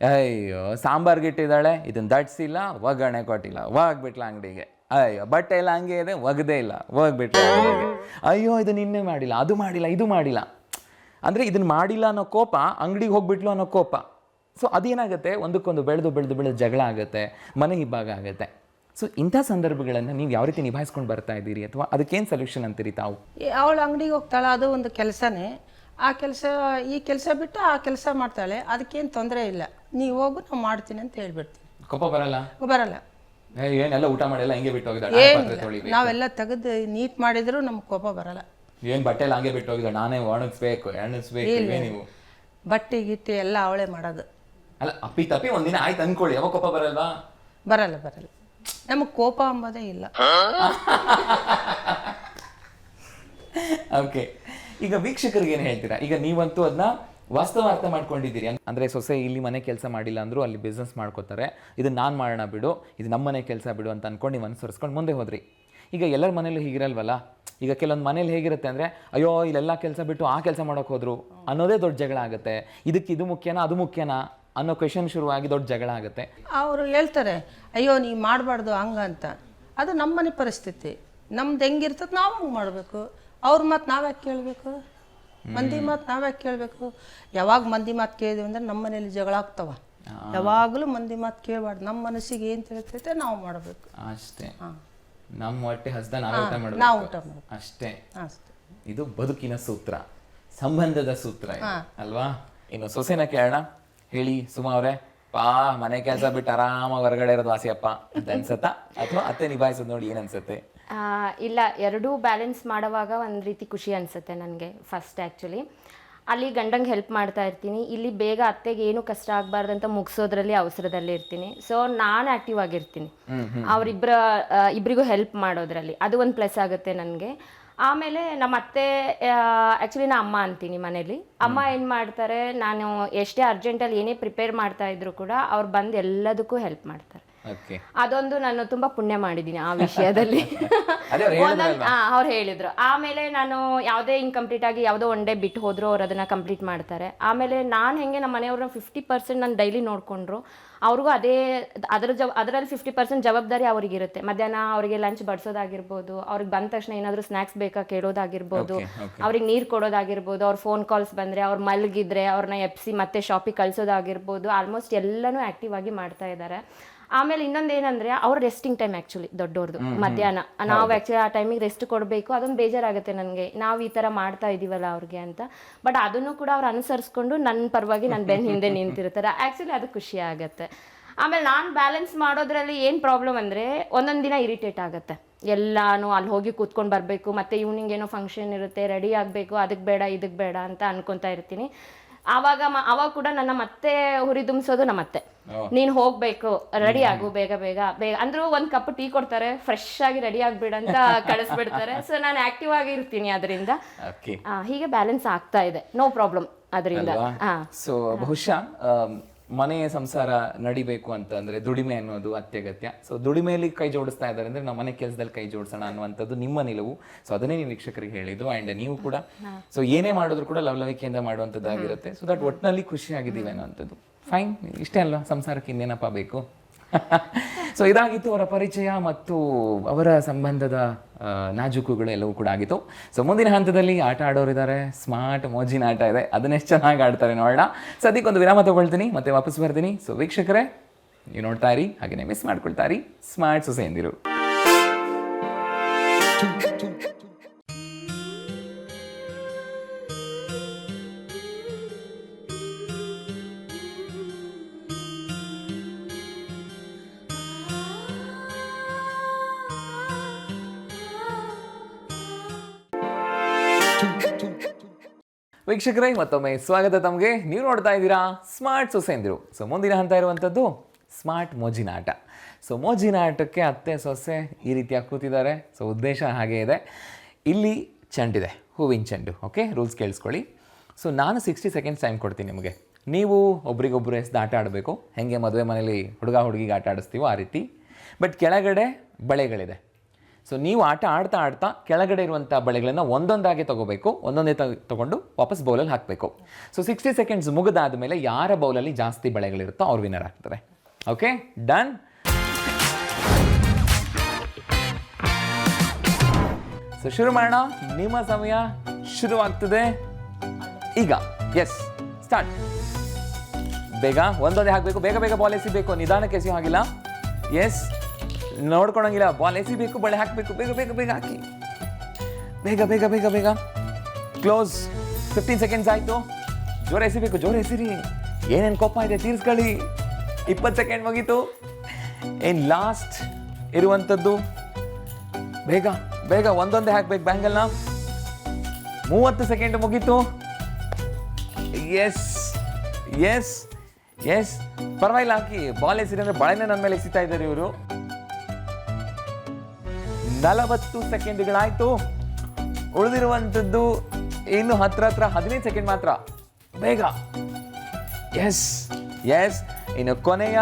ಅಯ್ಯೋ ಸಾಂಬಾರ್ಗೆ ಇಟ್ಟಿದ್ದಾಳೆ ಇದನ್ನು ದಟ್ಸಿಲ್ಲ ಒಗ್ಗರಣೆ ಕೊಟ್ಟಿಲ್ಲ ಹೋಗ್ಬಿಟ್ಲ ಅಂಗಡಿಗೆ. ಅಯ್ಯೋ ಬಟ್ಟೆ ಎಲ್ಲ ಹಂಗೆ ಇದೆ ಒಗದೇ ಇಲ್ಲ ಅಂಗಡಿಗೆ. ಅಯ್ಯೋ ಇದು ನಿನ್ನೆ ಮಾಡಿಲ್ಲ ಅದು ಮಾಡಿಲ್ಲ ಇದು ಮಾಡಿಲ್ಲ. ಅಂದರೆ ಇದನ್ನು ಮಾಡಿಲ್ಲ ಅನ್ನೋ ಕೋಪ ಅಂಗಡಿಗೆ ಹೋಗ್ಬಿಟ್ಲು ಅನ್ನೋ ಕೋಪ. ಸೊ ಅದೇನಾಗುತ್ತೆ? ಒಂದಕ್ಕೊಂದು ಬೆಳೆದು ಬೆಳೆದು ಬೆಳೆದು ಜಗಳ ಆಗುತ್ತೆ ಮನೆ ಇಬ್ಬಾಗ ಆಗುತ್ತೆ. ಸೊ ಇಂಥ ಸಂದರ್ಭಗಳನ್ನು ನೀವು ಯಾವ ರೀತಿ ನಿಭಾಯಿಸ್ಕೊಂಡು ಬರ್ತಾ ಇದ್ದೀರಿ ಅಥವಾ ಅದಕ್ಕೇನು ಸೊಲ್ಯೂಷನ್ ಅಂತೀರಿ ತಾವು? ಅವಳು ಅಂಗಡಿಗೆ ಹೋಗ್ತಾಳೆ ಅದು ಒಂದು ಕೆಲಸನೇ. ಆ ಕೆಲಸ ಈ ಕೆಲಸ ಬಿಟ್ಟು ಆ ಕೆಲಸ ಮಾಡ್ತಾಳೆ ಅದಕ್ಕೇನು ತೊಂದರೆ ಇಲ್ಲ. ನೀವು ಹೋಗು ನಾವು ಮಾಡ್ತೀನಿ ಅಂತ ಹೇಳ್ಬಿಡ್ತೀನಿ. ಕೋಪ ಬರಲ್ಲ? ಬರಲ್ಲ. ಏನೆಲ್ಲ ಊಟ ಮಾಡಿಲ್ಲ ಹಿಂಗೆ ಬಿಟ್ಟು ಹೋಗಿದ್ದಾಳೆ ನಾವೆಲ್ಲ ತೆಗೆದು ನೀಟ್ ಮಾಡಿದ್ರು ನಮ್ಗೆ ಕೋಪ ಬರಲ್ಲ. ಏನ್ ಬಟ್ಟೆ ಹಂಗೆ ಬಿಟ್ಟು ಹೋಗಿದ್ದ ನಾನೇ ಒಣಗಿಸ್ಬೇಕು ಎಣಿಸ್ಬೇಕು ಇವೇ? ನೀವು ಬಟ್ಟೆ ಗಿಟ್ಟೆ ಎಲ್ಲ ಅವಳೆ ಮಾಡೋದು. ಅಲ್ಲ ಅಪ್ಪಿ ತಪ್ಪಿ ಒಂದಿನ ಆಯ್ತು ಅನ್ಕೊಳ್ಳಿ. ಯಾವಾಗ ಕೋಪ ಬರಲ್ವಾ? ಬರಲ್ಲ ಬರಲ್ಲ. ನಮಗೆ ಕೋಪ ಅಂಬೋದೇ ಇಲ್ಲ. ಓಕೆ ಈಗ ವೀಕ್ಷಕರಿಗೆ ಏನು ಹೇಳ್ತೀರಾ? ಈಗ ನೀವಂತೂ ಅದನ್ನ ವಾಸ್ತವ ಅರ್ಥ ಮಾಡ್ಕೊಂಡಿದ್ದೀರಿ. ಅಂದ್ರೆ ಸೊಸೆ ಇಲ್ಲಿ ಮನೆ ಕೆಲಸ ಮಾಡಿಲ್ಲ ಅಂದ್ರೂ ಅಲ್ಲಿ ಬಿಸ್ನೆಸ್ ಮಾಡ್ಕೋತಾರೆ. ಇದು ನಾನು ಮಾಡೋಣ ಬಿಡು ಇದು ನಮ್ಮ ಮನೆ ಕೆಲಸ ಬಿಡು ಅಂತ ಅನ್ಕೊಂಡು ನೀವು ಅನುಸರಿಸ್ಕೊಂಡು ಮುಂದೆ ಹೋದ್ರಿ. ಈಗ ಎಲ್ಲರ ಮನೇಲಿ ಹೀಗಿರಲ್ವಲ್ಲ? ಈಗ ಕೆಲವೊಂದು ಮನೇಲಿ ಹೇಗಿರುತ್ತೆ ಅಂದರೆ ಅಯ್ಯೋ ಇಲ್ಲೆಲ್ಲ ಕೆಲಸ ಬಿಟ್ಟು ಆ ಕೆಲಸ ಮಾಡೋಕೆ ಹೋದ್ರು. ಅನ್ನೋದೇ ದೊಡ್ಡ ಜಗಳ ಆಗುತ್ತೆ. ಇದಕ್ಕೆ ಇದು ಮುಖ್ಯನಾ ಅದು ಮುಖ್ಯನಾ ಅನ್ನೋ ಕ್ವೆಶನ್ ಶುರುವಾಗಿ ದೊಡ್ಡ ಜಗಳ ಆಗುತ್ತೆ. ಅವರು ಹೇಳ್ತಾರೆ ಅಯ್ಯೋ ನೀವು ಮಾಡಬಾರ್ದು ಹಂಗಂತ ಅದು ನಮ್ಮ ಮನೆ ಪರಿಸ್ಥಿತಿ. ನಮ್ದು ಹೆಂಗಿರ್ತದೆ ನಾವು ಹಂಗೆ ಮಾಡಬೇಕು. ಅವ್ರ ಮಾತು ನಾವ್ಯಾಕೆ ಕೇಳಬೇಕು? ಮಂದಿ ಮಾತು ನಾವ್ಯಾಕೆ ಕೇಳಬೇಕು? ಯಾವಾಗ ಮಂದಿ ಮಾತು ಕೇಳಿದ್ವಿ ಅಂದ್ರೆ ನಮ್ಮ ಮನೇಲಿ ಜಗಳ ಆಗ್ತಾವ. ಯಾವಾಗಲೂ ಮಂದಿ ಮಾತು ಕೇಳಬಾರ್ದು. ನಮ್ಮ ಮನಸ್ಸಿಗೆ ಏನು ತಿಳಿತೈತೆ ನಾವು ಮಾಡಬೇಕು. ಅಷ್ಟೇ. ನಮ್ಮ ಹೊಟ್ಟೆ ಹಸ್ದ ನಾವೇ ಊಟ ನಾವು ಮಾಡಬೇಕು ಊಟ ಮಾಡಬೇಕು. ಅಷ್ಟೇ. ಅಷ್ಟೇ. ಇದು ಬದುಕಿನ ಸೂತ್ರ ಸಂಬಂಧದ ಸೂತ್ರ ಇದು, ಅಲ್ವಾ? ಇನ್ನು ಸೊಸೆನ ಕೇಳೋಣ. ಹೇಳಿ ಸುಮಾ ಅವ್ರೆ. ಪಾ ಮನೆ ಕೆಲಸ ಬಿಟ್ಟು ಆರಾಮ ಹೊರಗಡೆ ಇರೋದು ವಾಸಿಯಪ್ಪ ಅಂತ ಅನ್ಸತ್ತಾ? ಅಥವಾ ಅತ್ತೆ ನಿಭಾಯಿಸೋದು ನೋಡಿ ಏನ್ ಅನ್ಸತ್ತೆ? ಆ, ಇಲ್ಲ ಎರಡೂ ಬ್ಯಾಲೆನ್ಸ್ ಮಾಡುವಾಗ ಒಂದು ರೀತಿ ಖುಷಿ ಅನಿಸುತ್ತೆ ನನಗೆ ಫಸ್ಟ್ ಆ್ಯಕ್ಚುಲಿ ಅಲ್ಲಿ ಗಂಡಂಗೆ ಹೆಲ್ಪ್ ಮಾಡ್ತಾ ಇರ್ತೀನಿ. ಇಲ್ಲಿ ಬೇಗ ಅತ್ತೆಗೆ ಏನು ಕಷ್ಟ ಆಗಬಾರ್ದು ಅಂತ ಮುಗಿಸೋದ್ರಲ್ಲಿ ಅವಸರದಲ್ಲಿ ಇರ್ತೀನಿ. ಸೊ ನಾನು ಆಕ್ಟಿವ್ ಆಗಿರ್ತೀನಿ. ಅವರಿಬ್ಬರ ಇಬ್ಬರಿಗೂ ಹೆಲ್ಪ್ ಮಾಡೋದ್ರಲ್ಲಿ. ಅದು ಒಂದು ಪ್ಲಸ್ ಆಗುತ್ತೆ ನನಗೆ. ಆಮೇಲೆ ನಮ್ಮ ಅತ್ತೆ ಆ್ಯಕ್ಚುಲಿ ನಾ ಅಮ್ಮ ಅಂತೀನಿ ಮನೇಲಿ. ಅಮ್ಮ ಏನು ಮಾಡ್ತಾರೆ ನಾನು ಎಷ್ಟೇ ಅರ್ಜೆಂಟಲ್ಲಿ ಏನೇ ಪ್ರಿಪೇರ್ ಮಾಡ್ತಾ ಇದ್ರು ಕೂಡ ಅವ್ರು ಬಂದು ಎಲ್ಲದಕ್ಕೂ ಹೆಲ್ಪ್ ಮಾಡ್ತಾರೆ. ಅದೊಂದು ನಾನು ತುಂಬಾ ಪುಣ್ಯ ಮಾಡಿದ್ದೀನಿ ಆ ವಿಷಯದಲ್ಲಿ. ಅವ್ರು ಹೇಳಿದ್ರು. ಆಮೇಲೆ ನಾನು ಯಾವುದೇ ಇನ್ಕಂಪ್ಲೀಟ್ ಆಗಿ ಯಾವುದೋ ಒನ್ ಡೇ ಬಿಟ್ಟು ಹೋದ್ರು ಅವ್ರು ಅದನ್ನ ಕಂಪ್ಲೀಟ್ ಮಾಡ್ತಾರೆ. ಆಮೇಲೆ ನಾನು ಹೆಂಗೆ ನಮ್ಮ ಮನೆಯವ್ರನ್ನ ಫಿಫ್ಟಿ ಪರ್ಸೆಂಟ್ ನಾನು ಡೈಲಿ ನೋಡ್ಕೊಂಡ್ರು ಅವ್ರಿಗೂ ಅದೇ ಅದರ ಜವ ಅದರಲ್ಲಿ ಫಿಫ್ಟಿ ಪರ್ಸೆಂಟ್ ಜವಾಬ್ದಾರಿ ಅವರಿಗಿರುತ್ತೆ. ಮಧ್ಯಾಹ್ನ ಅವರಿಗೆ ಲಂಚ್ ಬಡಿಸೋದಾಗಿರ್ಬೋದು ಅವ್ರಿಗೆ ಬಂದ ತಕ್ಷಣ ಏನಾದರೂ ಸ್ನ್ಯಾಕ್ಸ್ ಬೇಕಾ ಕೇಳೋದಾಗಿರ್ಬೋದು. ಅವ್ರಿಗೆ ನೀರು ಕೊಡೋದಾಗಿರ್ಬೋದು ಅವ್ರ ಫೋನ್ ಕಾಲ್ಸ್ ಬಂದರೆ ಅವ್ರು ಮಲಗಿದ್ರೆ ಅವ್ರನ್ನ ಎಪ್ಸಿ ಮತ್ತೆ ಶಾಪಿಗೆ ಕಳಿಸೋದಾಗಿರ್ಬೋದು ಆಲ್ಮೋಸ್ಟ್ ಎಲ್ಲನೂ ಆ್ಯಕ್ಟಿವ್ ಆಗಿ ಮಾಡ್ತಾ ಇದ್ದಾರೆ. ಆಮೇಲೆ ಇನ್ನೊಂದು ಏನಂದ್ರೆ ಅವ್ರ ರೆಸ್ಟಿಂಗ್ ಟೈಮ್ ಆ್ಯಕ್ಚುಲಿ ದೊಡ್ಡವ್ರದ್ದು ಮಧ್ಯಾಹ್ನ. ನಾವು ಆ್ಯಕ್ಚುಲಿ ಆ ಟೈಮಿಗೆ ರೆಸ್ಟ್ ಕೊಡಬೇಕು ಅದೊಂದು ಬೇಜಾರಾಗುತ್ತೆ ನನಗೆ. ನಾವು ಈ ಥರ ಮಾಡ್ತಾ ಇದೀವಲ್ಲ ಅವ್ರಿಗೆ ಅಂತ. ಬಟ್ ಅದನ್ನು ಕೂಡ ಅವ್ರು ಅನುಸರಿಸ್ಕೊಂಡು ನನ್ನ ಪರವಾಗಿ ನನ್ನ ಬೆನ್ನ ಹಿಂದೆ ನಿಂತಿರ್ತಾರೆ. ಆ್ಯಕ್ಚುಲಿ ಅದು ಖುಷಿ ಆಗುತ್ತೆ. ಆಮೇಲೆ ನಾನು ಬ್ಯಾಲೆನ್ಸ್ ಮಾಡೋದ್ರಲ್ಲಿ ಏನು ಪ್ರಾಬ್ಲಮ್ ಅಂದರೆ ಒಂದೊಂದು ದಿನ ಇರಿಟೇಟ್ ಆಗುತ್ತೆ. ಎಲ್ಲಾನು ಅಲ್ಲಿ ಹೋಗಿ ಕೂತ್ಕೊಂಡು ಬರಬೇಕು ಮತ್ತೆ ಈವ್ನಿಂಗ್ ಏನೋ ಫಂಕ್ಷನ್ ಇರುತ್ತೆ ರೆಡಿ ಆಗಬೇಕು ಅದಕ್ಕೆ ಬೇಡ ಇದಕ್ಕೆ ಬೇಡ ಅಂತ ಅನ್ಕೊತಾ ಇರ್ತೀನಿ. ಆವಾಗ ಅವಾಗ ಕೂಡ ನನ್ನ ಮತ್ತೆ ಹುರಿದುಂಬಿಸೋದು ನಮ್ಮ ಅತ್ತೆ. ನೀನ್ ಹೋಗ್ಬೇಕು ರೆಡಿ ಆಗು ಬೇಗ ಬೇಗ ಬೇಗ. ಅಂದ್ರೂ ಒಂದ್ ಕಪ್ ಟೀ ಕೊಡ್ತಾರೆ ಫ್ರೆಶ್ ಆಗಿ ರೆಡಿ ಆಗ್ಬಿಡಂತ ಕಳಿಸ್ಬಿಡ್ತಾರೆ. ಸೊ ನಾನು ಆಕ್ಟಿವ್ ಆಗಿ ಇರ್ತೀನಿ ಅದರಿಂದ ಹೀಗೆ ಬ್ಯಾಲೆನ್ಸ್ ಆಗ್ತಾ ಇದೆ. ನೋ ಪ್ರಾಬ್ಲಮ್ ಅದರಿಂದ. ಸೊ ಬಹುಶಃ ಮನೆಯ ಸಂಸಾರ ನಡಿಬೇಕು ಅಂತಂದ್ರೆ ದುಡಿಮೆ ಅನ್ನೋದು ಅತ್ಯಗತ್ಯ. ಸೊ ದುಡಿಮೆಯಲ್ಲಿ ಕೈ ಜೋಡಿಸ್ತಾ ಇದ್ದಾರೆ ಅಂದ್ರೆ ನಾವು ಮನೆ ಕೆಲಸದಲ್ಲಿ ಕೈ ಜೋಡಿಸೋಣ ಅನ್ನುವಂಥದ್ದು ನಿಮ್ಮ ನಿಲುವು. ಸೊ ಅದನ್ನೇ ನೀವು ವೀಕ್ಷಕರಿಗೆ ಹೇಳಿದ್ದು. ಅಂಡ್ ನೀವು ಕೂಡ ಸೊ ಏನೇ ಮಾಡಿದ್ರು ಕೂಡ ಲವಲವಿಕೆಯಿಂದ ಮಾಡುವಂಥದ್ದಾಗಿರುತ್ತೆ ಸೊ ದಟ್ ಒಟ್ಟಿನಲ್ಲಿ ಖುಷಿಯಾಗಿದ್ದೀವಿ ಅನ್ನೋವಂಥದ್ದು. ಅನ್ನೋಂಥದ್ದು ಫೈನ್ ಇಷ್ಟೇ ಅಲ್ವಾ? ಸಂಸಾರಕ್ಕೆ ಇನ್ನೇನಪ್ಪ ಬೇಕು? ಸೊ ಇದಾಗಿತ್ತು ಅವರ ಪರಿಚಯ ಮತ್ತು ಅವರ ಸಂಬಂಧದ ನಾಜುಕುಗಳು ಎಲ್ಲವೂ ಕೂಡ ಆಗಿತ್ತು. ಸೊ ಮುಂದಿನ ಹಂತದಲ್ಲಿ ಆಟ ಆಡೋರಿದ್ದಾರೆ. ಸ್ಮಾರ್ಟ್ ಮೋಜಿನ ಆಟ ಇದೆ. ಅದನ್ನೆಷ್ಟು ಚೆನ್ನಾಗಿ ಆಡ್ತಾರೆ ನೋಡೋಣ. ಸದ್ಯಕ್ಕೆ ಒಂದು ವಿರಾಮ ತಗೊಳ್ತೀನಿ. ಮತ್ತೆ ವಾಪಸ್ ಬರ್ತೀನಿ. ಸೊ ವೀಕ್ಷಕರೇ, ನೀವು ನೋಡ್ತಾ ಇರಿ. ಹಾಗೆಯೇ ಮಿಸ್ ಮಾಡ್ಕೊಳ್ತಾ ಇರಿ. ಸ್ಮಾರ್ಟ್ ಸೊಸೆಯಂದಿರು. ವೀಕ್ಷಕರೇ, ಮತ್ತೊಮ್ಮೆ ಸ್ವಾಗತ ತಮಗೆ. ನೀವು ನೋಡ್ತಾ ಇದ್ದೀರಾ ಸ್ಮಾರ್ಟ್ ಸೊಸೆಂದಿರು ಸೊ, ಮುಂದಿನ ಹಂತ ಇರುವಂಥದ್ದು ಸ್ಮಾರ್ಟ್ ಮೋಜಿನ ಆಟ. ಸೊ, ಮೋಜಿನ ಆಟಕ್ಕೆ ಅತ್ತೆ ಸೊಸೆ ಈ ರೀತಿಯಾಗಿ ಕೂತಿದ್ದಾರೆ. ಸೊ, ಉದ್ದೇಶ ಹಾಗೆ ಇದೆ. ಇಲ್ಲಿ ಚೆಂಡಿದೆ, ಹೂವಿನ ಚೆಂಡು, ಓಕೆ? ರೂಲ್ಸ್ ಕೇಳಿಸ್ಕೊಳ್ಳಿ. ಸೊ, ನಾನು ಸಿಕ್ಸ್ಟಿ ಸೆಕೆಂಡ್ಸ್ ಟೈಮ್ ಕೊಡ್ತೀನಿ ನಿಮಗೆ. ನೀವು ಒಬ್ರಿಗೊಬ್ರು ಎಸ್ದು ಆಟ ಆಡಬೇಕು. ಹೆಂಗೆ ಮದುವೆ ಮನೇಲಿ ಹುಡುಗ ಹುಡುಗಿಗೆ ಆಟ ಆಡಿಸ್ತೀವೋ ಆ ರೀತಿ. ಬಟ್ ಕೆಳಗಡೆ ಬಳೆಗಳಿದೆ. ಸೊ ನೀವು ಆಟ ಆಡ್ತಾ ಆಡ್ತಾ ಕೆಳಗಡೆ ಇರುವಂಥ ಬಳೆಗಳನ್ನು ಒಂದೊಂದಾಗಿ ತಗೋಬೇಕು, ಒಂದೊಂದೇ ತಗೊಂಡು ವಾಪಸ್ ಬೌಲಲ್ಲಿ ಹಾಕಬೇಕು. ಸೊ ಸಿಕ್ಸ್ಟಿ ಸೆಕೆಂಡ್ಸ್ ಮುಗಿದಾದ ಮೇಲೆ ಯಾರ ಬೌಲಲ್ಲಿ ಜಾಸ್ತಿ ಬಳೆಗಳಿರುತ್ತೋ ಅವ್ರು ವಿನರ್ ಆಗ್ತಾರೆ. ಓಕೆ ಡನ್ ಸೊ ಶುರು ಮಾಡೋಣ. ನಿಮ್ಮ ಸಮಯ ಶುರುವಾಗ್ತದೆ. ಈಗ ಎಸ್ ಸ್ಟಾರ್ಟ್ ಬೇಗ, ಒಂದೊಂದೇ ಹಾಕಬೇಕು, ಬೇಗ ಬೇಗ ಬಾಲ್ ಎಸಿಬೇಕು. ನಿಧಾನಕ್ಕೆ ಎಸೆಯೋ ಹಾಗಿಲ್ಲ. ಎಸ್ ನೋಡ್ಕೊಳಂಗಿಲ್ಲ ಬಾಲ್ ಎಸಿಬೇಕು ಬಳೆ ಹಾಕಬೇಕು, ಬೇಗ ಬೇಗ ಬೇಗ ಹಾಕಿ. ಬೇಗ ಬೇಗ ಬೇಗ ಬೇಗ. ಕ್ಲೋಸ್ ಫಿಫ್ಟೀನ್ ಸೆಕೆಂಡ್ಸ್ ಆಯಿತು. ಜೋರ ಎಸಿಬೇಕು ಜೋರ ಎಸಿರಿ. ಏನೇನು ಕೋಪ ಇದೆ ತೀರಿಸ್ಕೊಳ್ಳಿ. ಇಪ್ಪತ್ತು ಸೆಕೆಂಡ್ ಮುಗೀತು. ಏನು ಲಾಸ್ಟ್ ಇರುವಂಥದ್ದು ಬೇಗ ಬೇಗ ಒಂದೊಂದೇ ಹಾಕ್ಬೇಕು ಬ್ಯಾಂಗಲ್ನ ಮೂವತ್ತು ಸೆಕೆಂಡ್ ಮುಗೀತು. ಎಸ್ ಎಸ್ ಎಸ್ ಪರವಾಗಿಲ್ಲ, ಹಾಕಿ. ಬಾಲ್ ಎಸಿರಿ ಅಂದರೆ ಬಾಳೆನೆ ನನ್ನ ಮೇಲೆ ಎಸಿತಾ ಇದ್ದಾರೆ ಇವರು. ನಲವತ್ತು ಸೆಕೆಂಡ್ಗಳಾಯ್ತು. ಉಳಿದಿರುವಂಥದ್ದು ಇನ್ನು ಹತ್ರ ಹತ್ರ ಹದಿನೈದು ಸೆಕೆಂಡ್ ಮಾತ್ರ. ಬೇಗ. ಎಸ್ ಎಸ್ ಇನ್ನು ಕೊನೆಯ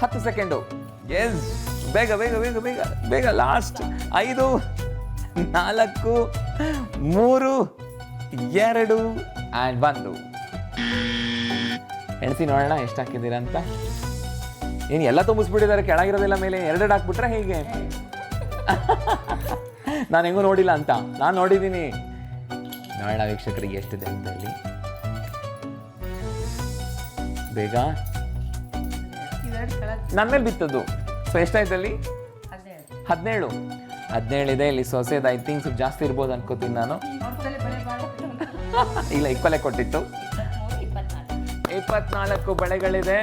ಹತ್ತು ಸೆಕೆಂಡು. ಎಸ್ ಬೇಗ ಬೇಗ ಬೇಗ ಬೇಗ ಬೇಗ. ಲಾಸ್ಟ್ ಐದು, ನಾಲ್ಕು, ಮೂರು, ಎರಡು ಆ್ಯಂಡ್ ಒಂದು. ಎಣಿಸಿ ನೋಡೋಣ ಎಷ್ಟು ಹಾಕಿದ್ದೀರಾ ಅಂತ ಏನು ಎಲ್ಲ ತುಂಬಿಸ್ಬಿಟ್ಟಿದ್ದಾರೆ. ಕೆಳಗಿರೋದಿಲ್ಲ ಮೇಲೆ ಎರಡೆರಡು ಹಾಕ್ಬಿಟ್ರೆ ಹೇಗೆ? ನಾನು ಹೆಂಗೂ ನೋಡಿಲ್ಲ ಅಂತ. ನಾನು ನೋಡಿದ್ದೀನಿ. ನಾಳ ವೀಕ್ಷಕರಿಗೆ ಎಷ್ಟಿದೆ ಅಂತ ಹೇಳಿ ಬೇಗ? ನನ್ನ ಮೇಲೆ ಬಿತ್ತದ್ದು ಸೊ ಎಷ್ಟಾಯ್ತಲ್ಲಿ? ಹದಿನೇಳು. ಹದಿನೇಳು ಇದೆ, ಇಲ್ಲಿ ಸೊಸೆದು ಐ ಥಿಂಕ್ ಸ್ವಲ್ಪ ಜಾಸ್ತಿ ಇರ್ಬೋದು ಅನ್ಕೋತೀನಿ ನಾನು. ಇಲ್ಲ ಇಕ್ವಲೆ ಕೊಟ್ಟಿತ್ತು. ಇಪ್ಪತ್ನಾಲ್ಕು ಬಳೆಗಳಿದೆ.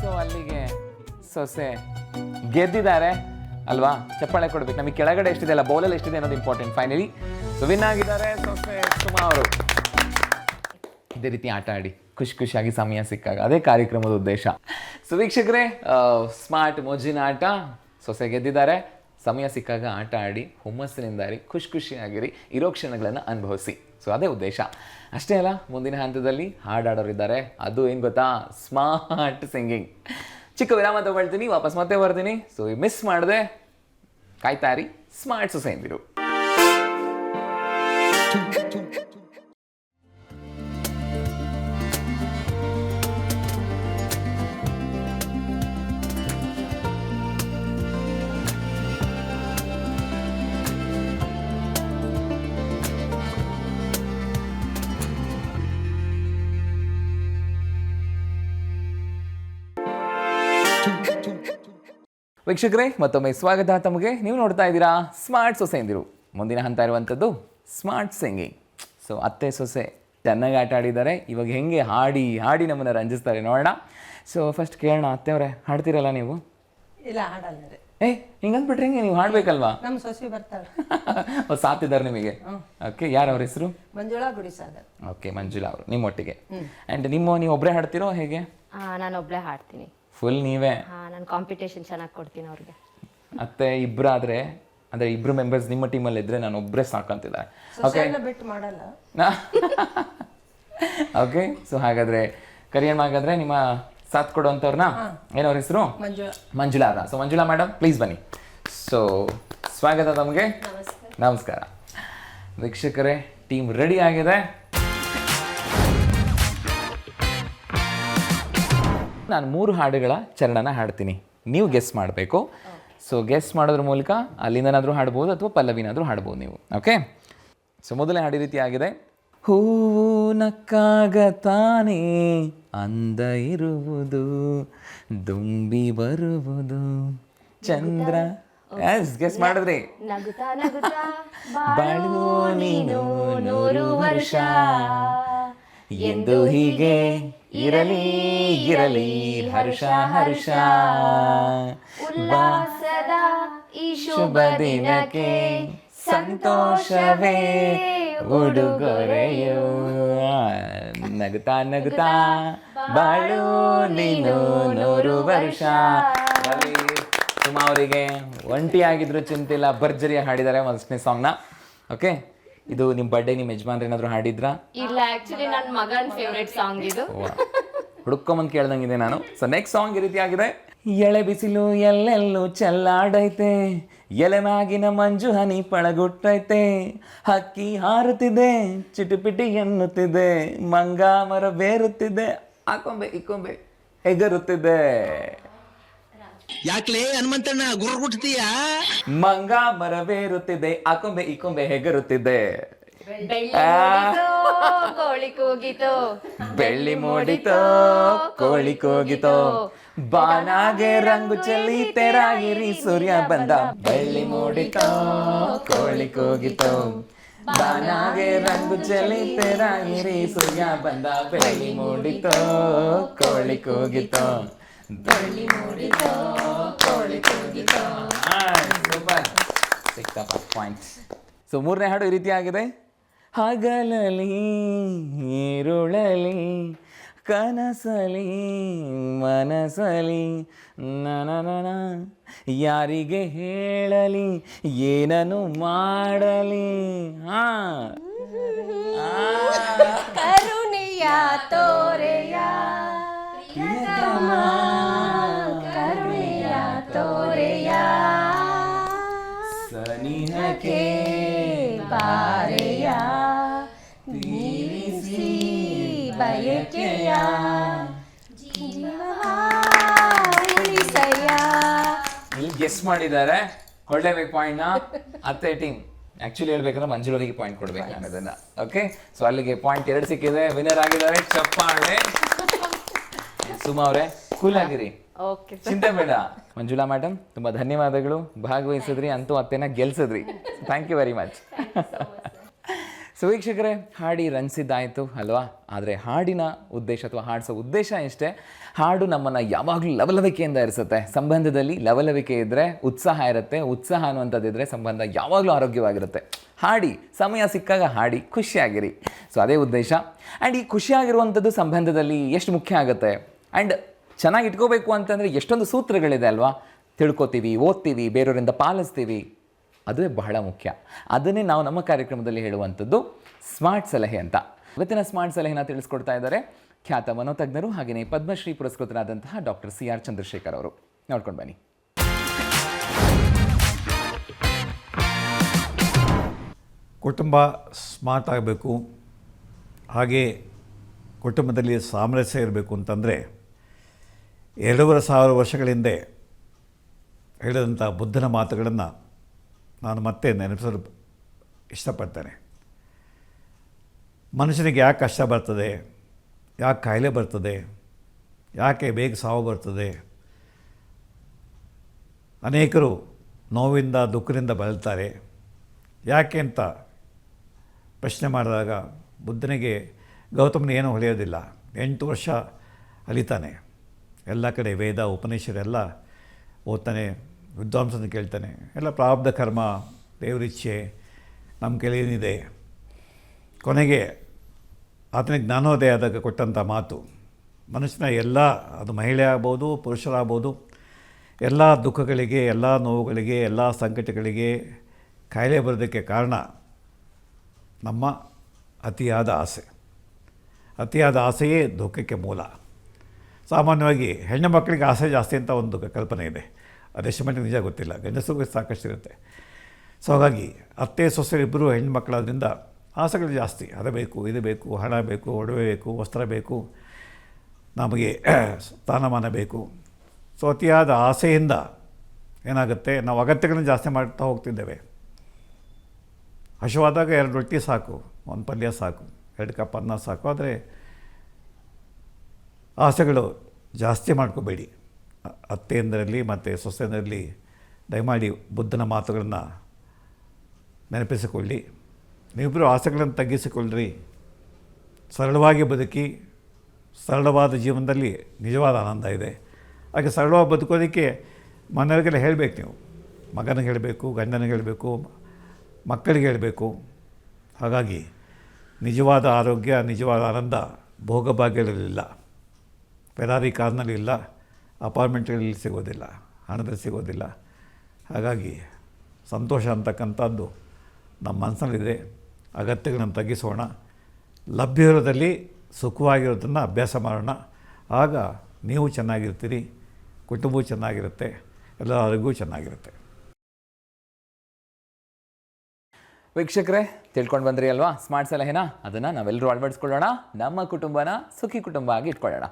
ಸೊ ಅಲ್ಲಿಗೆ ಸೊಸೆ ಗೆದ್ದಿದ್ದಾರೆ. ಅಲ್ವಾ? ಚಪ್ಪಾಳೆ ಕೊಡ್ಬೇಕು. ನಮಗೆ ಕೆಳಗಡೆ ಎಷ್ಟಿದೆ ಅಲ್ಲ ಬೌಲಲ್ಲಿ ಎಷ್ಟಿದೆ ಅನ್ನೋದು ಇಂಪಾರ್ಟೆಂಟ್ ಫೈನಲಿ ಸೊ ವಿನ್ ಆಗಿದ್ದಾರೆ ಸುಮಾ ಅವರು. ಇದೇ ರೀತಿ ಆಟ ಆಡಿ ಖುಷಿ ಖುಷಿಯಾಗಿ ಸಮಯ ಸಿಕ್ಕಾಗ. ಅದೇ ಕಾರ್ಯಕ್ರಮದ ಉದ್ದೇಶ. ಸೊ ವೀಕ್ಷಕರೇ ಸ್ಮಾರ್ಟ್ ಮೋಜಿನ ಆಟ. ಸೊಸೆ ಗೆದ್ದಿದ್ದಾರೆ. ಸಮಯ ಸಿಕ್ಕಾಗ ಆಟ ಆಡಿ ಹುಮ್ಮಸ್ಸಿನಿಂದಾರಿ ಖುಷಿ ಖುಷಿಯಾಗಿರಿ. ಇರೋ ಕ್ಷಣಗಳನ್ನು ಅನುಭವಿಸಿ. ಸೊ ಅದೇ ಉದ್ದೇಶ. ಅಷ್ಟೇ ಅಲ್ಲ, ಮುಂದಿನ ಹಂತದಲ್ಲಿ ಹಾಡಾಡೋರಿದ್ದಾರೆ. ಅದು ಏನು ಗೊತ್ತಾ? ಸ್ಮಾರ್ಟ್ ಸಿಂಗಿಂಗ್ ಚಿಕ್ಕ ವಿರಾಮ ತಗೊಳ್ತೀನಿ ವಾಪಸ್ ಮತ್ತೆ ಬರ್ತೀನಿ. ಸೊ ಮಿಸ್ ಮಾಡಿದೆ ಕಾಯ್ತಾರಿ ಸ್ಮಾರ್ಟ್ ಸೊಸೈಂದಿರು ವೀಕ್ಷಕರೇ ಮತ್ತೊಮ್ಮೆ ಸ್ವಾಗತ ತಮಗೆ. ನೀವು ನೋಡ್ತಾ ಇದ್ದೀರಾ ಸ್ಮಾರ್ಟ್ ಸೊಸೆಂದಿರು ಮುಂದಿನ ಹಂತ ಇರುವಂಥದ್ದು ಸ್ಮಾರ್ಟ್ ಸಿಂಗಿಂಗ್. ಸೊ ಅತ್ತೆ ಸೊಸೆ ಚೆನ್ನಾಗಿ ಆಟ ಆಡಿದ್ದಾರೆ. ಇವಾಗ ಹೆಂಗೆ ಹಾಡಿ ಹಾಡಿ ನಮ್ಮನ್ನು ರಂಜಿಸ್ತಾರೆ ನೋಡೋಣ. ಸೊ ಫಸ್ಟ್ ಕೇಳೋಣ ಅತ್ತೆ ಅವರೇ ಹಾಡ್ತೀರಲ್ಲ ನೀವು? ಇಲ್ಲ ಹಾಡಲ್ಲ ಏ ಹಿಂಗಂದ್ಬಿಟ್ರೆ ಹಿಂಗೆ ನೀವು ಹಾಡ್ಬೇಕಲ್ವಾ? ನಮ್ಮ ಸೊಸೆ ಬರ್ತಾಳೆ. ಅವ್ರು ಸಾತಿದ್ದಾರೆ ನಿಮಗೆ? ಓಕೆ ಯಾರು ಅವ್ರ ಹೆಸರು? ಮಂಜುಳಾ ಗುಡಿಸಾಗರ್ ಓಕೆ ಮಂಜುಳಾ ಅವರು ನಿಮ್ಮೊಟ್ಟಿಗೆ. ಆ್ಯಂಡ್ ನಿಮ್ಮ ನೀವು ಒಬ್ಬರೇ ಹಾಡ್ತೀರೋ ಹೇಗೆ? ನಾನು ಒಬ್ಬರೇ ಹಾಡ್ತೀನಿ. ಫುಲ್ ನೀವೇ. ನಾನು ಕಾಂಪಿಟೇಷನ್ ಚೆನ್ನಾಗಿ ಕೊಡ್ತೀನಿ ಅವ್ರಿಗೆ. ಮತ್ತೆ ಇಬ್ಬರಾದ್ರೆ ಅಂದ್ರೆ ಇಬ್ರು ಮೆಂಬರ್ಸ್ ನಿಮ್ಮ ಟೀಮಲ್ಲಿ ಇದ್ರೆ ನಾನು ಒಬ್ಬರೇ ಸಾಕಂತಿದ್ದಾರೆ ಓಕೆ ಬಿಟ್ಟು ಮಾಡಲ್ಲ? ಓಕೆ ಸೊ ಹಾಗಾದ್ರೆ ಕರಿಯಣ್ಣ ಹಾಗಾದ್ರೆ ನಿಮ್ಮ ಸಾಥ್ ಕೊಡುವಂಥವ್ರನ್ನ? ಏನವ್ರ ಹೆಸರು? ಮಂಜುಳಾ ಮಂಜುಳಾ ಅವರ ಸೊ ಮಂಜುಳಾ ಮೇಡಮ್ ಪ್ಲೀಸ್ ಬನ್ನಿ. ಸೊ ಸ್ವಾಗತ ತಮಗೆ. ನಮಸ್ಕಾರ. ವೀಕ್ಷಕರೇ ಟೀಮ್ ರೆಡಿ ಆಗಿದೆ. ನಾನು ಮೂರು ಹಾಡುಗಳ ಚರಣನ ಹಾಡ್ತೀನಿ. ನೀವು ಗೆಸ್ ಮಾಡಬೇಕು. ಸೊ ಗೆಸ್ ಮಾಡೋದ್ರ ಮೂಲಕ ಅಲ್ಲಿಂದನಾದರೂ ಹಾಡ್ಬೋದು ಅಥವಾ ಪಲ್ಲವಿನಾದರೂ ಹಾಡ್ಬೋದು ನೀವು. ಓಕೆ ಸೊ ಮೊದಲೇ ಹಾಡಿ ರೀತಿ ಆಗಿದೆ. ಹೂವು ನಕ್ಕಾಗತಾನೆ ಅಂದ ಇರುವುದು ದುಂಬಿ ಬರುವುದು. ಚಂದ್ರ. ಎಸ್ ಗೆಸ್ ಮಾಡಿದ್ರಿ. ಬಾಳು ನೀನು ನೂರು ವರ್ಷ. ಎಂದು ಹೀಗೆ ಇರಲಿ ಇರಲಿ, ಹರ್ಷ ಹರ್ಷ. ಉಲ್ಲಾಸದ ಈ ಶುಭ ದಿನಕ್ಕೆ ಸಂತೋಷವೇ ಉಡುಗೊರೆಯು. ನಗುತ್ತಾ ನಗುತ್ತಾ, ಬಾಳು ನೀನು ನೂರು ವರ್ಷ. ಸುಮಾ ಅವರಿಗೆ ಒಂಟಿಯಾಗಿದ್ರು ಚಿಂತಿಲ್ಲ, ಭರ್ಜರಿ ಹಾಡಿದ್ದಾರೆ ಮೊದಲನೇ ಸಾಂಗ್ನ. ಓಕೆ ಇದು ನಿಮ್ಮ ಬರ್ಡೇ ನಿಮ್ಮ ಯಜಮಾನ್ರು ಏನಾದ್ರು ಹಾಡಿದ್ರಾ? ಇಲ್ಲ ಆಕ್ಚುಲಿ ನನ್ನ ಮಗನ್ ಫೇವ್ರೆಟ್ ಸಾಂಗ್ ಇದು. ಹುಡುಕೊಂಬಂದು ಕೇಳ್ದಂಗಿದೆ ನಾನು. ಸೊ ನೆಕ್ಸ್ಟ್ ಸಾಂಗ್ ಈ ರೀತಿ ಆಗಿದೆ. ಎಳೆ ಬಿಸಿಲು ಎಲ್ಲೆಲ್ಲೂ ಚೆಲ್ಲಾಡೈತೆ. ಎಲೆ ಮ್ಯಾಗಿನ ಮಂಜು ಹನಿ ಪಳಗುಟ್ಟೈತೆ. ಹಕ್ಕಿ ಹಾರುತ್ತಿದೆ ಚಿಟಿಪಿಟಿ ಎನ್ನುತ್ತಿದೆ. ಮಂಗ ಮರ ಬೇರುತ್ತಿದೆ ಹಾಕೊಂಬೆ ಇಕ್ಕೊಂಬೆ ಹೆಗರುತ್ತಿದೆ. ಯಾಕ್ಲೇ ಹನುಮಂತಣ್ಣ ಗುರ್ಗುಟ್ತೀಯ ಮಂಗ ಮರವೇ ಇರುತ್ತಿದೆ ಆ ಇಕೊಂಬೆ ಹೆಗರುತ್ತಿದೆ. ಕೋಳಿ ಕೂಗಿತು ಬೆಳ್ಳಿ ಮೂಡಿತೋ ಕೋಳಿ ಕೂಗಿತೋ. ಬಾನಾಗೆ ರಂಗು ಚೆಲ್ಲಿ ತೆರಾಗಿರಿ ಸೂರ್ಯ ಬಂದ. ಬೆಳ್ಳಿ ಮೂಡಿತೋ ಕೋಳಿ ಕೂಗಿತೋ. ಬಾನಾಗೆ ರಂಗು ಚೆಲ್ಲಿ ತೆರಾಗಿರಿ ಸೂರ್ಯ ಬಂದ. ಬೆಳ್ಳಿ ಮೂಡಿತೋ ಕೋಳಿ ಕೂಗಿತೋ. ಸೂಪರ್ ಸಿಕ್ತಪ್ಪ ಪಾಯಿಂಟ್ಸ್ ಸೊ ಮೂರನೇ ಹಾಡು ಈ ರೀತಿ ಆಗಿದೆ. ಹಗಲಲಿ ಈರುಳಲಿ ಕನಸಲಿ ಮನಸಲಿ ನನನ ಯಾರಿಗೆ ಹೇಳಲಿ ಏನನು ಮಾಡಲಿ? ಹಾ. ಕರುಣೆಯ ತೋರೆಯ ಕರುಣೆಯ ತೋರೆಯ ಸನಿಹಕ್ಕೆ ಬಾರೆಯ ಬಯಕೆಯ ಇಲ್ಲಿ ಗೆಸ್ ಮಾಡಿದ್ದಾರೆ. ಹೊಳ್ಳೆಬೇಕು ಪಾಯಿಂಟ್ನ ಅತ್ತೆ ಟೀಮ್ ಆಕ್ಚುಲಿ ಹೇಳ್ಬೇಕಂದ್ರೆ ಮಂಜುಳರಿಗೆ ಪಾಯಿಂಟ್ ಕೊಡ್ಬೇಕು ನಾನು ಅದನ್ನ ಓಕೆ ಸೊ ಅಲ್ಲಿಗೆ ಪಾಯಿಂಟ್ ಎರಡು ಸಿಕ್ಕಿದೆ. ವಿನ್ನರ್ ಆಗಿದ್ದಾರೆ ಚಪ್ಪಾಳೆ. ಸುಮಾ ಅವರೇ ಕೂಲ್ ಆಗಿರಿ ಓಕೆ ಚಿಂತೆ ಬೇಡ. ಮಂಜುಳಾ ಮೇಡಮ್ ತುಂಬಾ ಧನ್ಯವಾದಗಳು. ಭಾಗವಹಿಸಿದ್ರಿ ಅಂತೂ ಅತ್ತೆನ ಗೆಲ್ಸಿದ್ರಿ. Thank you very much so ವೀಕ್ಷಕರೇ ಹಾಡಿ ರನ್ಸಿದ್ದಾಯಿತು ಅಲ್ವಾ? ಆದರೆ ಹಾಡಿನ ಉದ್ದೇಶ ಅಥವಾ ಹಾಡಿಸೋ ಉದ್ದೇಶ ಇಷ್ಟೇ. ಹಾಡು ನಮ್ಮನ್ನು ಯಾವಾಗಲೂ ಲವಲವಿಕೆಯಿಂದ ಇರಿಸುತ್ತೆ. ಸಂಬಂಧದಲ್ಲಿ ಲವಲವಿಕೆ ಇದ್ದರೆ ಉತ್ಸಾಹ ಇರುತ್ತೆ. ಉತ್ಸಾಹ ಅನ್ನುವಂಥದ್ದಿದ್ರೆ ಸಂಬಂಧ ಯಾವಾಗಲೂ ಆರೋಗ್ಯವಾಗಿರುತ್ತೆ. ಹಾಡಿ ಸಮಯ ಸಿಕ್ಕಾಗ ಹಾಡಿ ಖುಷಿಯಾಗಿರಿ. ಸೊ ಅದೇ ಉದ್ದೇಶ. ಆ್ಯಂಡ್ ಈ ಖುಷಿಯಾಗಿರುವಂಥದ್ದು ಸಂಬಂಧದಲ್ಲಿ ಎಷ್ಟು ಮುಖ್ಯ ಆಗುತ್ತೆ? ಆ್ಯಂಡ್ ಚೆನ್ನಾಗಿ ಇಟ್ಕೋಬೇಕು ಅಂತಂದರೆ ಎಷ್ಟೊಂದು ಸೂತ್ರಗಳಿದೆ ಅಲ್ವಾ? ತಿಳ್ಕೊತೀವಿ, ಓದ್ತೀವಿ, ಬೇರೆಯವರಿಂದ ಪಾಲಿಸ್ತೀವಿ. ಅದುವೇ ಬಹಳ ಮುಖ್ಯ. ಅದನ್ನೇ ನಾವು ನಮ್ಮ ಕಾರ್ಯಕ್ರಮದಲ್ಲಿ ಹೇಳುವಂಥದ್ದು ಸ್ಮಾರ್ಟ್ ಸಲಹೆ ಅಂತ. ಇವತ್ತಿನ ಸ್ಮಾರ್ಟ್ ಸಲಹೆನ ತಿಳಿಸ್ಕೊಡ್ತಾ ಇದ್ದಾರೆ ಖ್ಯಾತ ಮನೋತಜ್ಞರು ಹಾಗೆಯೇ ಪದ್ಮಶ್ರೀ ಪುರಸ್ಕೃತರಾದಂತಹ ಡಾಕ್ಟರ್ ಸಿ ಆರ್ ಚಂದ್ರಶೇಖರ್ ಅವರು. ನೋಡ್ಕೊಂಡು ಬನ್ನಿ. ಕುಟುಂಬ ಸ್ಮಾರ್ಟ್ ಆಗಬೇಕು. ಹಾಗೆ ಕುಟುಂಬದಲ್ಲಿ ಸಾಮರಸ್ಯ ಇರಬೇಕು ಅಂತಂದರೆ ಎರಡೂವರೆ ಸಾವಿರ ವರ್ಷಗಳ ಹಿಂದೆ ಹೇಳಿದಂಥ ಬುದ್ಧನ ಮಾತುಗಳನ್ನು ನಾನು ಮತ್ತೆ ನೆನಪಿಸಲು ಇಷ್ಟಪಡ್ತೇನೆ. ಮನುಷ್ಯನಿಗೆ ಯಾಕೆ ಕಷ್ಟ ಬರ್ತದೆ? ಯಾಕೆ ಕಾಯಿಲೆ ಬರ್ತದೆ? ಯಾಕೆ ಬೇಗ ಸಾವು ಬರ್ತದೆ? ಅನೇಕರು ನೋವಿಂದ, ದುಃಖದಿಂದ ಬಳಲ್ತಾರೆ. ಯಾಕೆ ಅಂತ ಪ್ರಶ್ನೆ ಮಾಡಿದಾಗ ಬುದ್ಧನಿಗೆ ಗೌತಮನ ಏನೂ ಹೊಳೆಯೋದಿಲ್ಲ. ಎಂಟು ವರ್ಷ ಅಲಿತಾನೆ. ಎಲ್ಲ ಕಡೆ ವೇದ ಉಪನಿಷದೆಲ್ಲ ಓದ್ತಾನೆ, ವಿದ್ವಾಂಸನ ಕೇಳ್ತಾನೆ. ಎಲ್ಲ ಪ್ರಾರಬ್ಧ ಕರ್ಮ, ದೇವರಿಚ್ಛೆ ನಮ್ಮ ಕೈಲೇನಿದೆ ಕೊನೆಗೆ ಆತನಿಗೆ ಜ್ಞಾನೋದಯ ಆದಾಗ ಕೊಟ್ಟಂಥ ಮಾತು. ಮನುಷ್ಯನ ಎಲ್ಲ, ಅದು ಮಹಿಳೆ ಆಗ್ಬೋದು, ಪುರುಷರಾಗ್ಬೋದು, ಎಲ್ಲ ದುಃಖಗಳಿಗೆ, ಎಲ್ಲ ನೋವುಗಳಿಗೆ, ಎಲ್ಲ ಸಂಕಟಗಳಿಗೆ ಕಾಯಿಲೆ ಬರೋದಕ್ಕೆ ಕಾರಣ ನಮ್ಮ ಅತಿಯಾದ ಆಸೆ. ಅತಿಯಾದ ಆಸೆಯೇ ದುಃಖಕ್ಕೆ ಮೂಲ. ಸಾಮಾನ್ಯವಾಗಿ ಹೆಣ್ಣು ಮಕ್ಕಳಿಗೆ ಆಸೆ ಜಾಸ್ತಿ ಅಂತ ಒಂದು ಕಲ್ಪನೆ ಇದೆ. ಅದೆಷ್ಟು ಮಟ್ಟಿಗೆ ನಿಜ ಗೊತ್ತಿಲ್ಲ. ಗಂಡಸರಿಗೂ ಸಾಕಷ್ಟು ಇರುತ್ತೆ. ಸೊ ಹಾಗಾಗಿ ಅತ್ತೆ ಸೊಸೆ ಇಬ್ಬರು ಹೆಣ್ಮಕ್ಳಾದ್ರಿಂದ ಆಸೆಗಳು ಜಾಸ್ತಿ. ಅದು ಬೇಕು, ಇದು ಬೇಕು, ಹಣ ಬೇಕು, ಒಡವೆ ಬೇಕು, ವಸ್ತ್ರ ಬೇಕು, ನಮಗೆ ಸ್ಥಾನಮಾನ ಬೇಕು. ಸೊ ಅತಿಯಾದ ಆಸೆಯಿಂದ ಏನಾಗುತ್ತೆ? ನಾವು ಅಗತ್ಯಗಳನ್ನ ಜಾಸ್ತಿ ಮಾಡ್ತಾ ಹೋಗ್ತಿದ್ದೇವೆ. ಹಸುವಾದಾಗ ಎರಡು ರೊಟ್ಟಿ ಸಾಕು. ಒಂದು ಪಲ್ಯ ಸಾಕು. ಎರಡು ಕಪ್ ಅನ್ನ ಸಾಕು. ಆದರೆ ಆಸೆಗಳು ಜಾಸ್ತಿ ಮಾಡ್ಕೋಬೇಡಿ. ಅತ್ತೆಯಂದರಲ್ಲಿ ಮತ್ತು ಸೊಸೆಯಂದರಲ್ಲಿ ದಯಮಾಡಿ ಬುದ್ಧನ ಮಾತುಗಳನ್ನು ನೆನಪಿಸಿಕೊಳ್ಳಿ. ನೀವಿಬ್ಬರು ಆಸೆಗಳನ್ನು ತಗ್ಗಿಸಿಕೊಳ್ಳ್ರಿ. ಸರಳವಾಗಿ ಬದುಕಿ, ಸರಳವಾದ ಜೀವನದಲ್ಲಿ ನಿಜವಾದ ಆನಂದ ಇದೆ. ಹಾಗೆ ಸರಳವಾಗಿ ಬದುಕೋದಕ್ಕೆ ಮನೆಯವರಿಗೆಲ್ಲ ಹೇಳಬೇಕು ನೀವು. ಮಗನಿಗೆ ಹೇಳಬೇಕು, ಗಂಡನಿಗೆ ಹೇಳಬೇಕು, ಮಕ್ಕಳಿಗೆ ಹೇಳಬೇಕು. ಹಾಗಾಗಿ ನಿಜವಾದ ಆರೋಗ್ಯ, ನಿಜವಾದ ಆನಂದ ಭೋಗಭಾಗ್ಯಗಳಲ್ಲಿಲ್ಲ ಫೆರಾರಿ ಕಾರ್ನಲ್ಲಿ ಇಲ್ಲ, ಅಪಾರ್ಟ್ಮೆಂಟ್ಗಳಲ್ಲಿ ಸಿಗೋದಿಲ್ಲ, ಹಣದಲ್ಲಿ ಸಿಗೋದಿಲ್ಲ. ಹಾಗಾಗಿ ಸಂತೋಷ ಅಂತಕ್ಕಂಥದ್ದು ನಮ್ಮ ಮನಸ್ಸಲ್ಲಿದೆ ಅಗತ್ಯಗಳನ್ನು ತಗ್ಗಿಸೋಣ. ಲಭ್ಯವಿರೋದಲ್ಲಿ ಸುಖವಾಗಿರೋದನ್ನು ಅಭ್ಯಾಸ ಮಾಡೋಣ. ಆಗ ನೀವು ಚೆನ್ನಾಗಿರ್ತೀರಿ, ಕುಟುಂಬವೂ ಚೆನ್ನಾಗಿರುತ್ತೆ ಎಲ್ಲರಿಗೂ ಚೆನ್ನಾಗಿರುತ್ತೆ. ವೀಕ್ಷಕರೇ, ತಿಳ್ಕೊಂಡು ಬಂದ್ರಿ ಅಲ್ವಾ? ಸ್ಮಾರ್ಟ್ ಸಲಹೆನ? ಅದನ್ನು ನಾವೆಲ್ಲರೂ ಅಳವಡಿಸ್ಕೊಳ್ಳೋಣ. ನಮ್ಮ ಕುಟುಂಬನ ಸುಖಿ ಕುಟುಂಬ ಆಗಿ ಇಟ್ಕೊಳ್ಳೋಣ.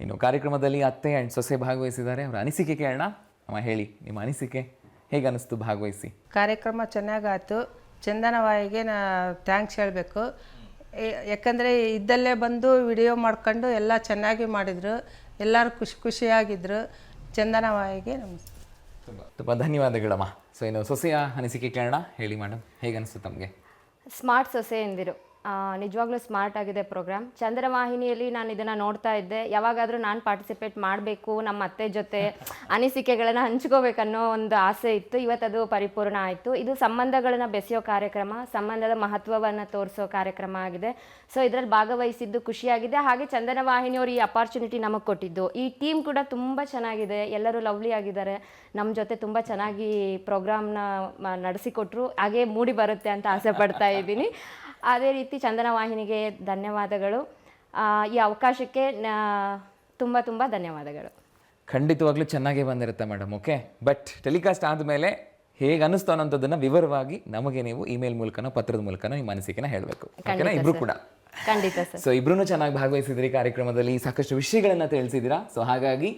ಇನ್ನು ಕಾರ್ಯಕ್ರಮದಲ್ಲಿ ಅತ್ತೆ ಆ್ಯಂಡ್ ಸೊಸೆ ಭಾಗವಹಿಸಿದ್ದಾರೆ. ಅವರ ಅನಿಸಿಕೆ ಕೇಳೋಣ. ಅಮ್ಮ ಹೇಳಿ ನಿಮ್ಮ ಅನಿಸಿಕೆ ಹೇಗೆ ಅನಿಸ್ತು ಭಾಗವಹಿಸಿ? ಕಾರ್ಯಕ್ರಮ ಚೆನ್ನಾಗಾಯ್ತು. ಚಂದನವಾಯಿಗೆ ನಾ ಥ್ಯಾಂಕ್ಸ್ ಹೇಳಬೇಕು. ಯಾಕಂದರೆ ಇದ್ದಲ್ಲೇ ಬಂದು ವಿಡಿಯೋ ಮಾಡ್ಕೊಂಡು ಎಲ್ಲ ಚೆನ್ನಾಗಿ ಮಾಡಿದರು. ಎಲ್ಲರೂ ಖುಷಿ ಖುಷಿಯಾಗಿದ್ದರು ಚಂದನವಾಯಿಗೆ ನಮಸ್ತೆ. ತುಂಬ ತುಂಬ ಧನ್ಯವಾದಗಳಮ್ಮ. ಸೊ ಇನ್ನು ಸೊಸೆಯ ಅನಿಸಿಕೆ ಕೇಳೋಣ. ಹೇಳಿ ಮೇಡಮ್ ಹೇಗೆ ಅನಿಸ್ತು ತಮಗೆ? ಸ್ಮಾರ್ಟ್ ಸೊಸೆ ಎಂದಿರು. ನಿಜವಾಗ್ಲೂ ಸ್ಮಾರ್ಟ್ ಆಗಿದೆ ಪ್ರೋಗ್ರಾಮ್ ಚಂದ್ರವಾಹಿನಿಯಲ್ಲಿ ನಾನು ಇದನ್ನು ನೋಡ್ತಾ ಇದ್ದೆ. ಯಾವಾಗಾದರೂ ನಾನು ಪಾರ್ಟಿಸಿಪೇಟ್ ಮಾಡಬೇಕು ನಮ್ಮ ಅತ್ತೆ ಜೊತೆ ಅನಿಸಿಕೆಗಳನ್ನು ಹಂಚ್ಕೋಬೇಕನ್ನೋ ಒಂದು ಆಸೆ ಇತ್ತು. ಇವತ್ತದು ಪರಿಪೂರ್ಣ ಆಯಿತು. ಇದು ಸಂಬಂಧಗಳನ್ನು ಬೆಸೆಯೋ ಕಾರ್ಯಕ್ರಮ, ಸಂಬಂಧದ ಮಹತ್ವವನ್ನು ತೋರಿಸೋ ಕಾರ್ಯಕ್ರಮ ಆಗಿದೆ. ಸೊ ಇದರಲ್ಲಿ ಭಾಗವಹಿಸಿದ್ದು ಖುಷಿಯಾಗಿದೆ. ಹಾಗೆ ಚಂದನ ವಾಹಿನಿಯವರು ಈ ಅಪಾರ್ಚುನಿಟಿ ನಮಗೆ ಕೊಟ್ಟಿದ್ದು. ಈ ಟೀಮ್ ಕೂಡ ತುಂಬ ಚೆನ್ನಾಗಿದೆ. ಎಲ್ಲರೂ ಲವ್ಲಿ ಆಗಿದ್ದಾರೆ. ನಮ್ಮ ಜೊತೆ ತುಂಬ ಚೆನ್ನಾಗಿ ಪ್ರೋಗ್ರಾಮ್ನ ನಡೆಸಿಕೊಟ್ರು. ಹಾಗೆ ಮೂಡಿ ಬರುತ್ತೆ ಅಂತ ಆಸೆ ಪಡ್ತಾ ಇದ್ದೀನಿ. ಅದೇ ರೀತಿ ಚಂದನ ವಾಹಿನಿಗೆ ಧನ್ಯವಾದಗಳು ಈ ಅವಕಾಶಕ್ಕೆ ತುಂಬ ತುಂಬ ಧನ್ಯವಾದಗಳು. ಖಂಡಿತವಾಗ್ಲೂ ಚೆನ್ನಾಗೇ ಬಂದಿರುತ್ತೆ ಮೇಡಮ್ ಓಕೆ? ಬಟ್ ಟೆಲಿಕಾಸ್ಟ್ ಆದಮೇಲೆ ಹೇಗೆ ಅನ್ನಿಸ್ತು ಅನ್ನೋಂಥದ್ದನ್ನ ವಿವರವಾಗಿ ನಮಗೆ ನೀವು ಇಮೇಲ್ ಮೂಲಕನೋ ಪತ್ರದ ಮೂಲಕನೋ ನಿಮ್ಮ ಅನಿಸಿಕೆನ ಹೇಳಬೇಕು. ಓಕೆನಾ? ಇಬ್ರು ಕೂಡ. ಖಂಡಿತ ಸರ್. ಸೊ ಇಬ್ರು ಚೆನ್ನಾಗಿ ಭಾಗವಹಿಸಿದ್ರಿ ಕಾರ್ಯಕ್ರಮದಲ್ಲಿ. ಸಾಕಷ್ಟು ವಿಷಯಗಳನ್ನು ತಿಳಿಸಿದಿರಾ. ಸೊ ಹಾಗಾಗಿ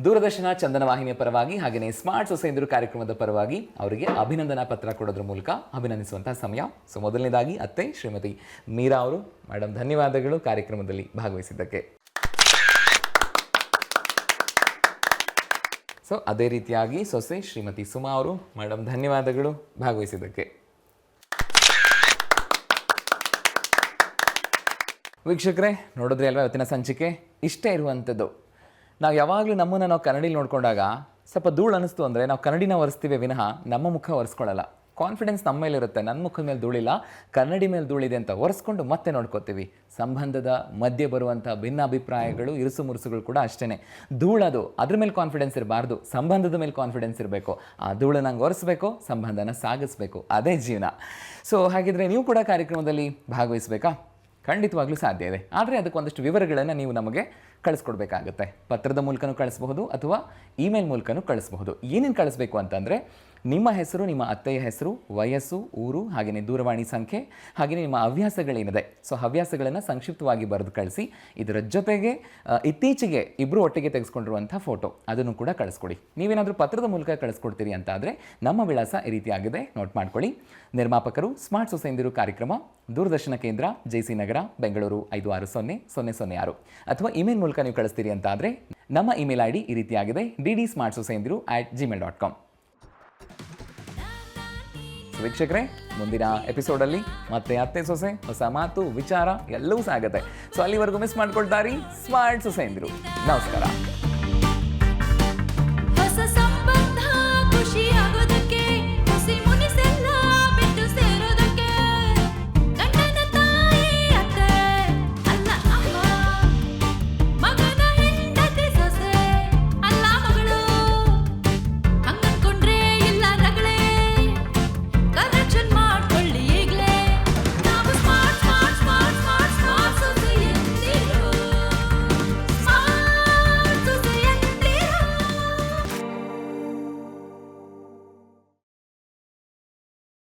ದೂರದರ್ಶನ ಚಂದನ ವಾಹಿನಿಯ ಪರವಾಗಿ ಹಾಗೆಯೇ ಸ್ಮಾರ್ಟ್ ಸೊಸೈಂದರು ಕಾರ್ಯಕ್ರಮದ ಪರವಾಗಿ ಅವರಿಗೆ ಅಭಿನಂದನಾ ಪತ್ರ ಕೊಡೋದ್ರ ಮೂಲಕ ಅಭಿನಂದಿಸುವಂತಹ ಸಮಯ. ಸೊ ಮೊದಲನೇದಾಗಿ ಅತ್ತೆ ಶ್ರೀಮತಿ ಮೀರಾ ಅವರು. ಮೇಡಮ್ ಧನ್ಯವಾದಗಳು ಕಾರ್ಯಕ್ರಮದಲ್ಲಿ ಭಾಗವಹಿಸಿದ್ದಕ್ಕೆ. ಸೊ ಅದೇ ರೀತಿಯಾಗಿ ಸೊಸೆ ಶ್ರೀಮತಿ ಸುಮಾ ಅವರು ಮೇಡಮ್ ಧನ್ಯವಾದಗಳು ಭಾಗವಹಿಸಿದ್ದಕ್ಕೆ. ವೀಕ್ಷಕರೇ, ನೋಡಿದ್ರೆ ಅಲ್ವಾ ಇವತ್ತಿನ ಸಂಚಿಕೆ? ಇಷ್ಟೇ ಇರುವಂಥದ್ದು. ನಾವು ಯಾವಾಗಲೂ ನಮ್ಮನ್ನು ನಾವು ಕನ್ನಡಿಲಿ ನೋಡಿಕೊಂಡಾಗ ಸ್ವಲ್ಪ ಧೂಳು ಅನ್ನಿಸ್ತು ಅಂದರೆ ನಾವು ಕನ್ನಡಿನ ಒರೆಸ್ತೀವಿ ವಿನಃ ನಮ್ಮ ಮುಖ ಒರೆಸ್ಕೊಳ್ಳಲ್ಲ. ಕಾನ್ಫಿಡೆನ್ಸ್ ನಮ್ಮ ಮೇಲಿರುತ್ತೆ ನನ್ನ ಮುಖದ ಮೇಲೆ ಧೂಳಿಲ್ಲ, ಕನ್ನಡಿ ಮೇಲೆ ಧೂಳಿದೆ ಅಂತ ಒರೆಸ್ಕೊಂಡು ಮತ್ತೆ ನೋಡ್ಕೋತೀವಿ. ಸಂಬಂಧದ ಮಧ್ಯೆ ಬರುವಂಥ ಭಿನ್ನಾಭಿಪ್ರಾಯಗಳು, ಇರುಸು ಮುರುಸುಗಳು ಕೂಡ ಅಷ್ಟೇ ಧೂಳದು ಅದ್ರ ಮೇಲೆ ಕಾನ್ಫಿಡೆನ್ಸ್ ಇರಬಾರ್ದು, ಸಂಬಂಧದ ಮೇಲೆ ಕಾನ್ಫಿಡೆನ್ಸ್ ಇರಬೇಕು. ಆ ಧೂಳು ನಂಗೆ ಒರೆಸ್ಬೇಕು, ಸಂಬಂಧನ ಸಾಗಿಸ್ಬೇಕು, ಅದೇ ಜೀವನ. ಸೊ ಹಾಗಿದ್ರೆ ನೀವು ಕೂಡ ಕಾರ್ಯಕ್ರಮದಲ್ಲಿ ಭಾಗವಹಿಸಬೇಕಾ? ಖಂಡಿತವಾಗ್ಲೂ ಸಾಧ್ಯ ಇದೆ. ಆದರೆ ಅದಕ್ಕೆ ಒಂದಷ್ಟು ವಿವರಗಳನ್ನು ನೀವು ನಮಗೆ ಕಳಿಸ್ಕೊಡ್ಬೇಕಾಗುತ್ತೆ. ಪತ್ರದ ಮೂಲಕನೂ ಕಳಿಸಬಹುದು ಅಥವಾ ಇಮೇಲ್ ಮೂಲಕನೂ ಕಳಿಸಬಹುದು. ಏನೇನು ಕಳಿಸ್ಬೇಕು ಅಂತಂದರೆ, ನಿಮ್ಮ ಹೆಸರು, ನಿಮ್ಮ ಅತ್ತೆಯ ಹೆಸರು, ವಯಸ್ಸು, ಊರು ಹಾಗೆಯೇ ದೂರವಾಣಿ ಸಂಖ್ಯೆ ಹಾಗೆಯೇ ನಿಮ್ಮ ಹವ್ಯಾಸಗಳೇನಿದೆ. ಸೊ ಹವ್ಯಾಸಗಳನ್ನು ಸಂಕ್ಷಿಪ್ತವಾಗಿ ಬರೆದು ಕಳಿಸಿ, ಇದರ ಜೊತೆಗೆ ಇತ್ತೀಚೆಗೆ ಇಬ್ಬರು ಒಟ್ಟಿಗೆ ತೆಗೆಸ್ಕೊಂಡಿರುವಂಥ ಫೋಟೋ, ಅದನ್ನು ಕೂಡ ಕಳಿಸ್ಕೊಡಿ. ನೀವೇನಾದರೂ ಪತ್ರದ ಮೂಲಕ ಕಳಿಸ್ಕೊಡ್ತೀರಿ ಅಂತ ಆದರೆ ನಮ್ಮ ವಿಳಾಸ ಈ ರೀತಿಯಾಗಿದೆ ನೋಟ್ ಮಾಡ್ಕೊಳ್ಳಿ. ನಿರ್ಮಾಪಕರು, ಸ್ಮಾರ್ಟ್ ಸೊಸೈಂದಿರು ಕಾರ್ಯಕ್ರಮ, ದೂರದರ್ಶನ ಕೇಂದ್ರ ಜೆಸಿ ನಗರ, ಬೆಂಗಳೂರು ಐದು ಆರು ಸೊನ್ನೆ ಸೊನ್ನೆ ಸೊನ್ನೆ ಆರು. ಅಥವಾ ಇಮೇಲ್ ಮೂಲಕ ನೀವು ಕಳಿಸ್ತೀರಿ ಅಂತ ಆದರೆ ನಮ್ಮ ಇಮೇಲ್ ಐ ಡಿ ಈ ರೀತಿಯಾಗಿದೆ ಡಿ ಡಿ ಸ್ಮಾರ್ಟ್ ಸೊಸೈಂದಿರು ಆಟ್ ಜಿಮೇಲ್ ಡಾಟ್ ಕಾಮ್ ವೀಕ್ಷಕರೇ, ಮುಂದಿನ ಎಪಿಸೋಡಲ್ಲಿ ಮತ್ತೆ ಅತ್ತೆ ಸೊಸೆ, ಹೊಸ ಮಾತು, ವಿಚಾರ ಎಲ್ಲವೂ ಸಾಗತ್ತೆ. ಸೊ ಅಲ್ಲಿವರೆಗೂ ಮಿಸ್ ಮಾಡ್ಕೊಳ್ತಾರೆ ಸ್ಮಾರ್ಟ್ ಸೊಸೈಂದಿರು ನಮಸ್ಕಾರ.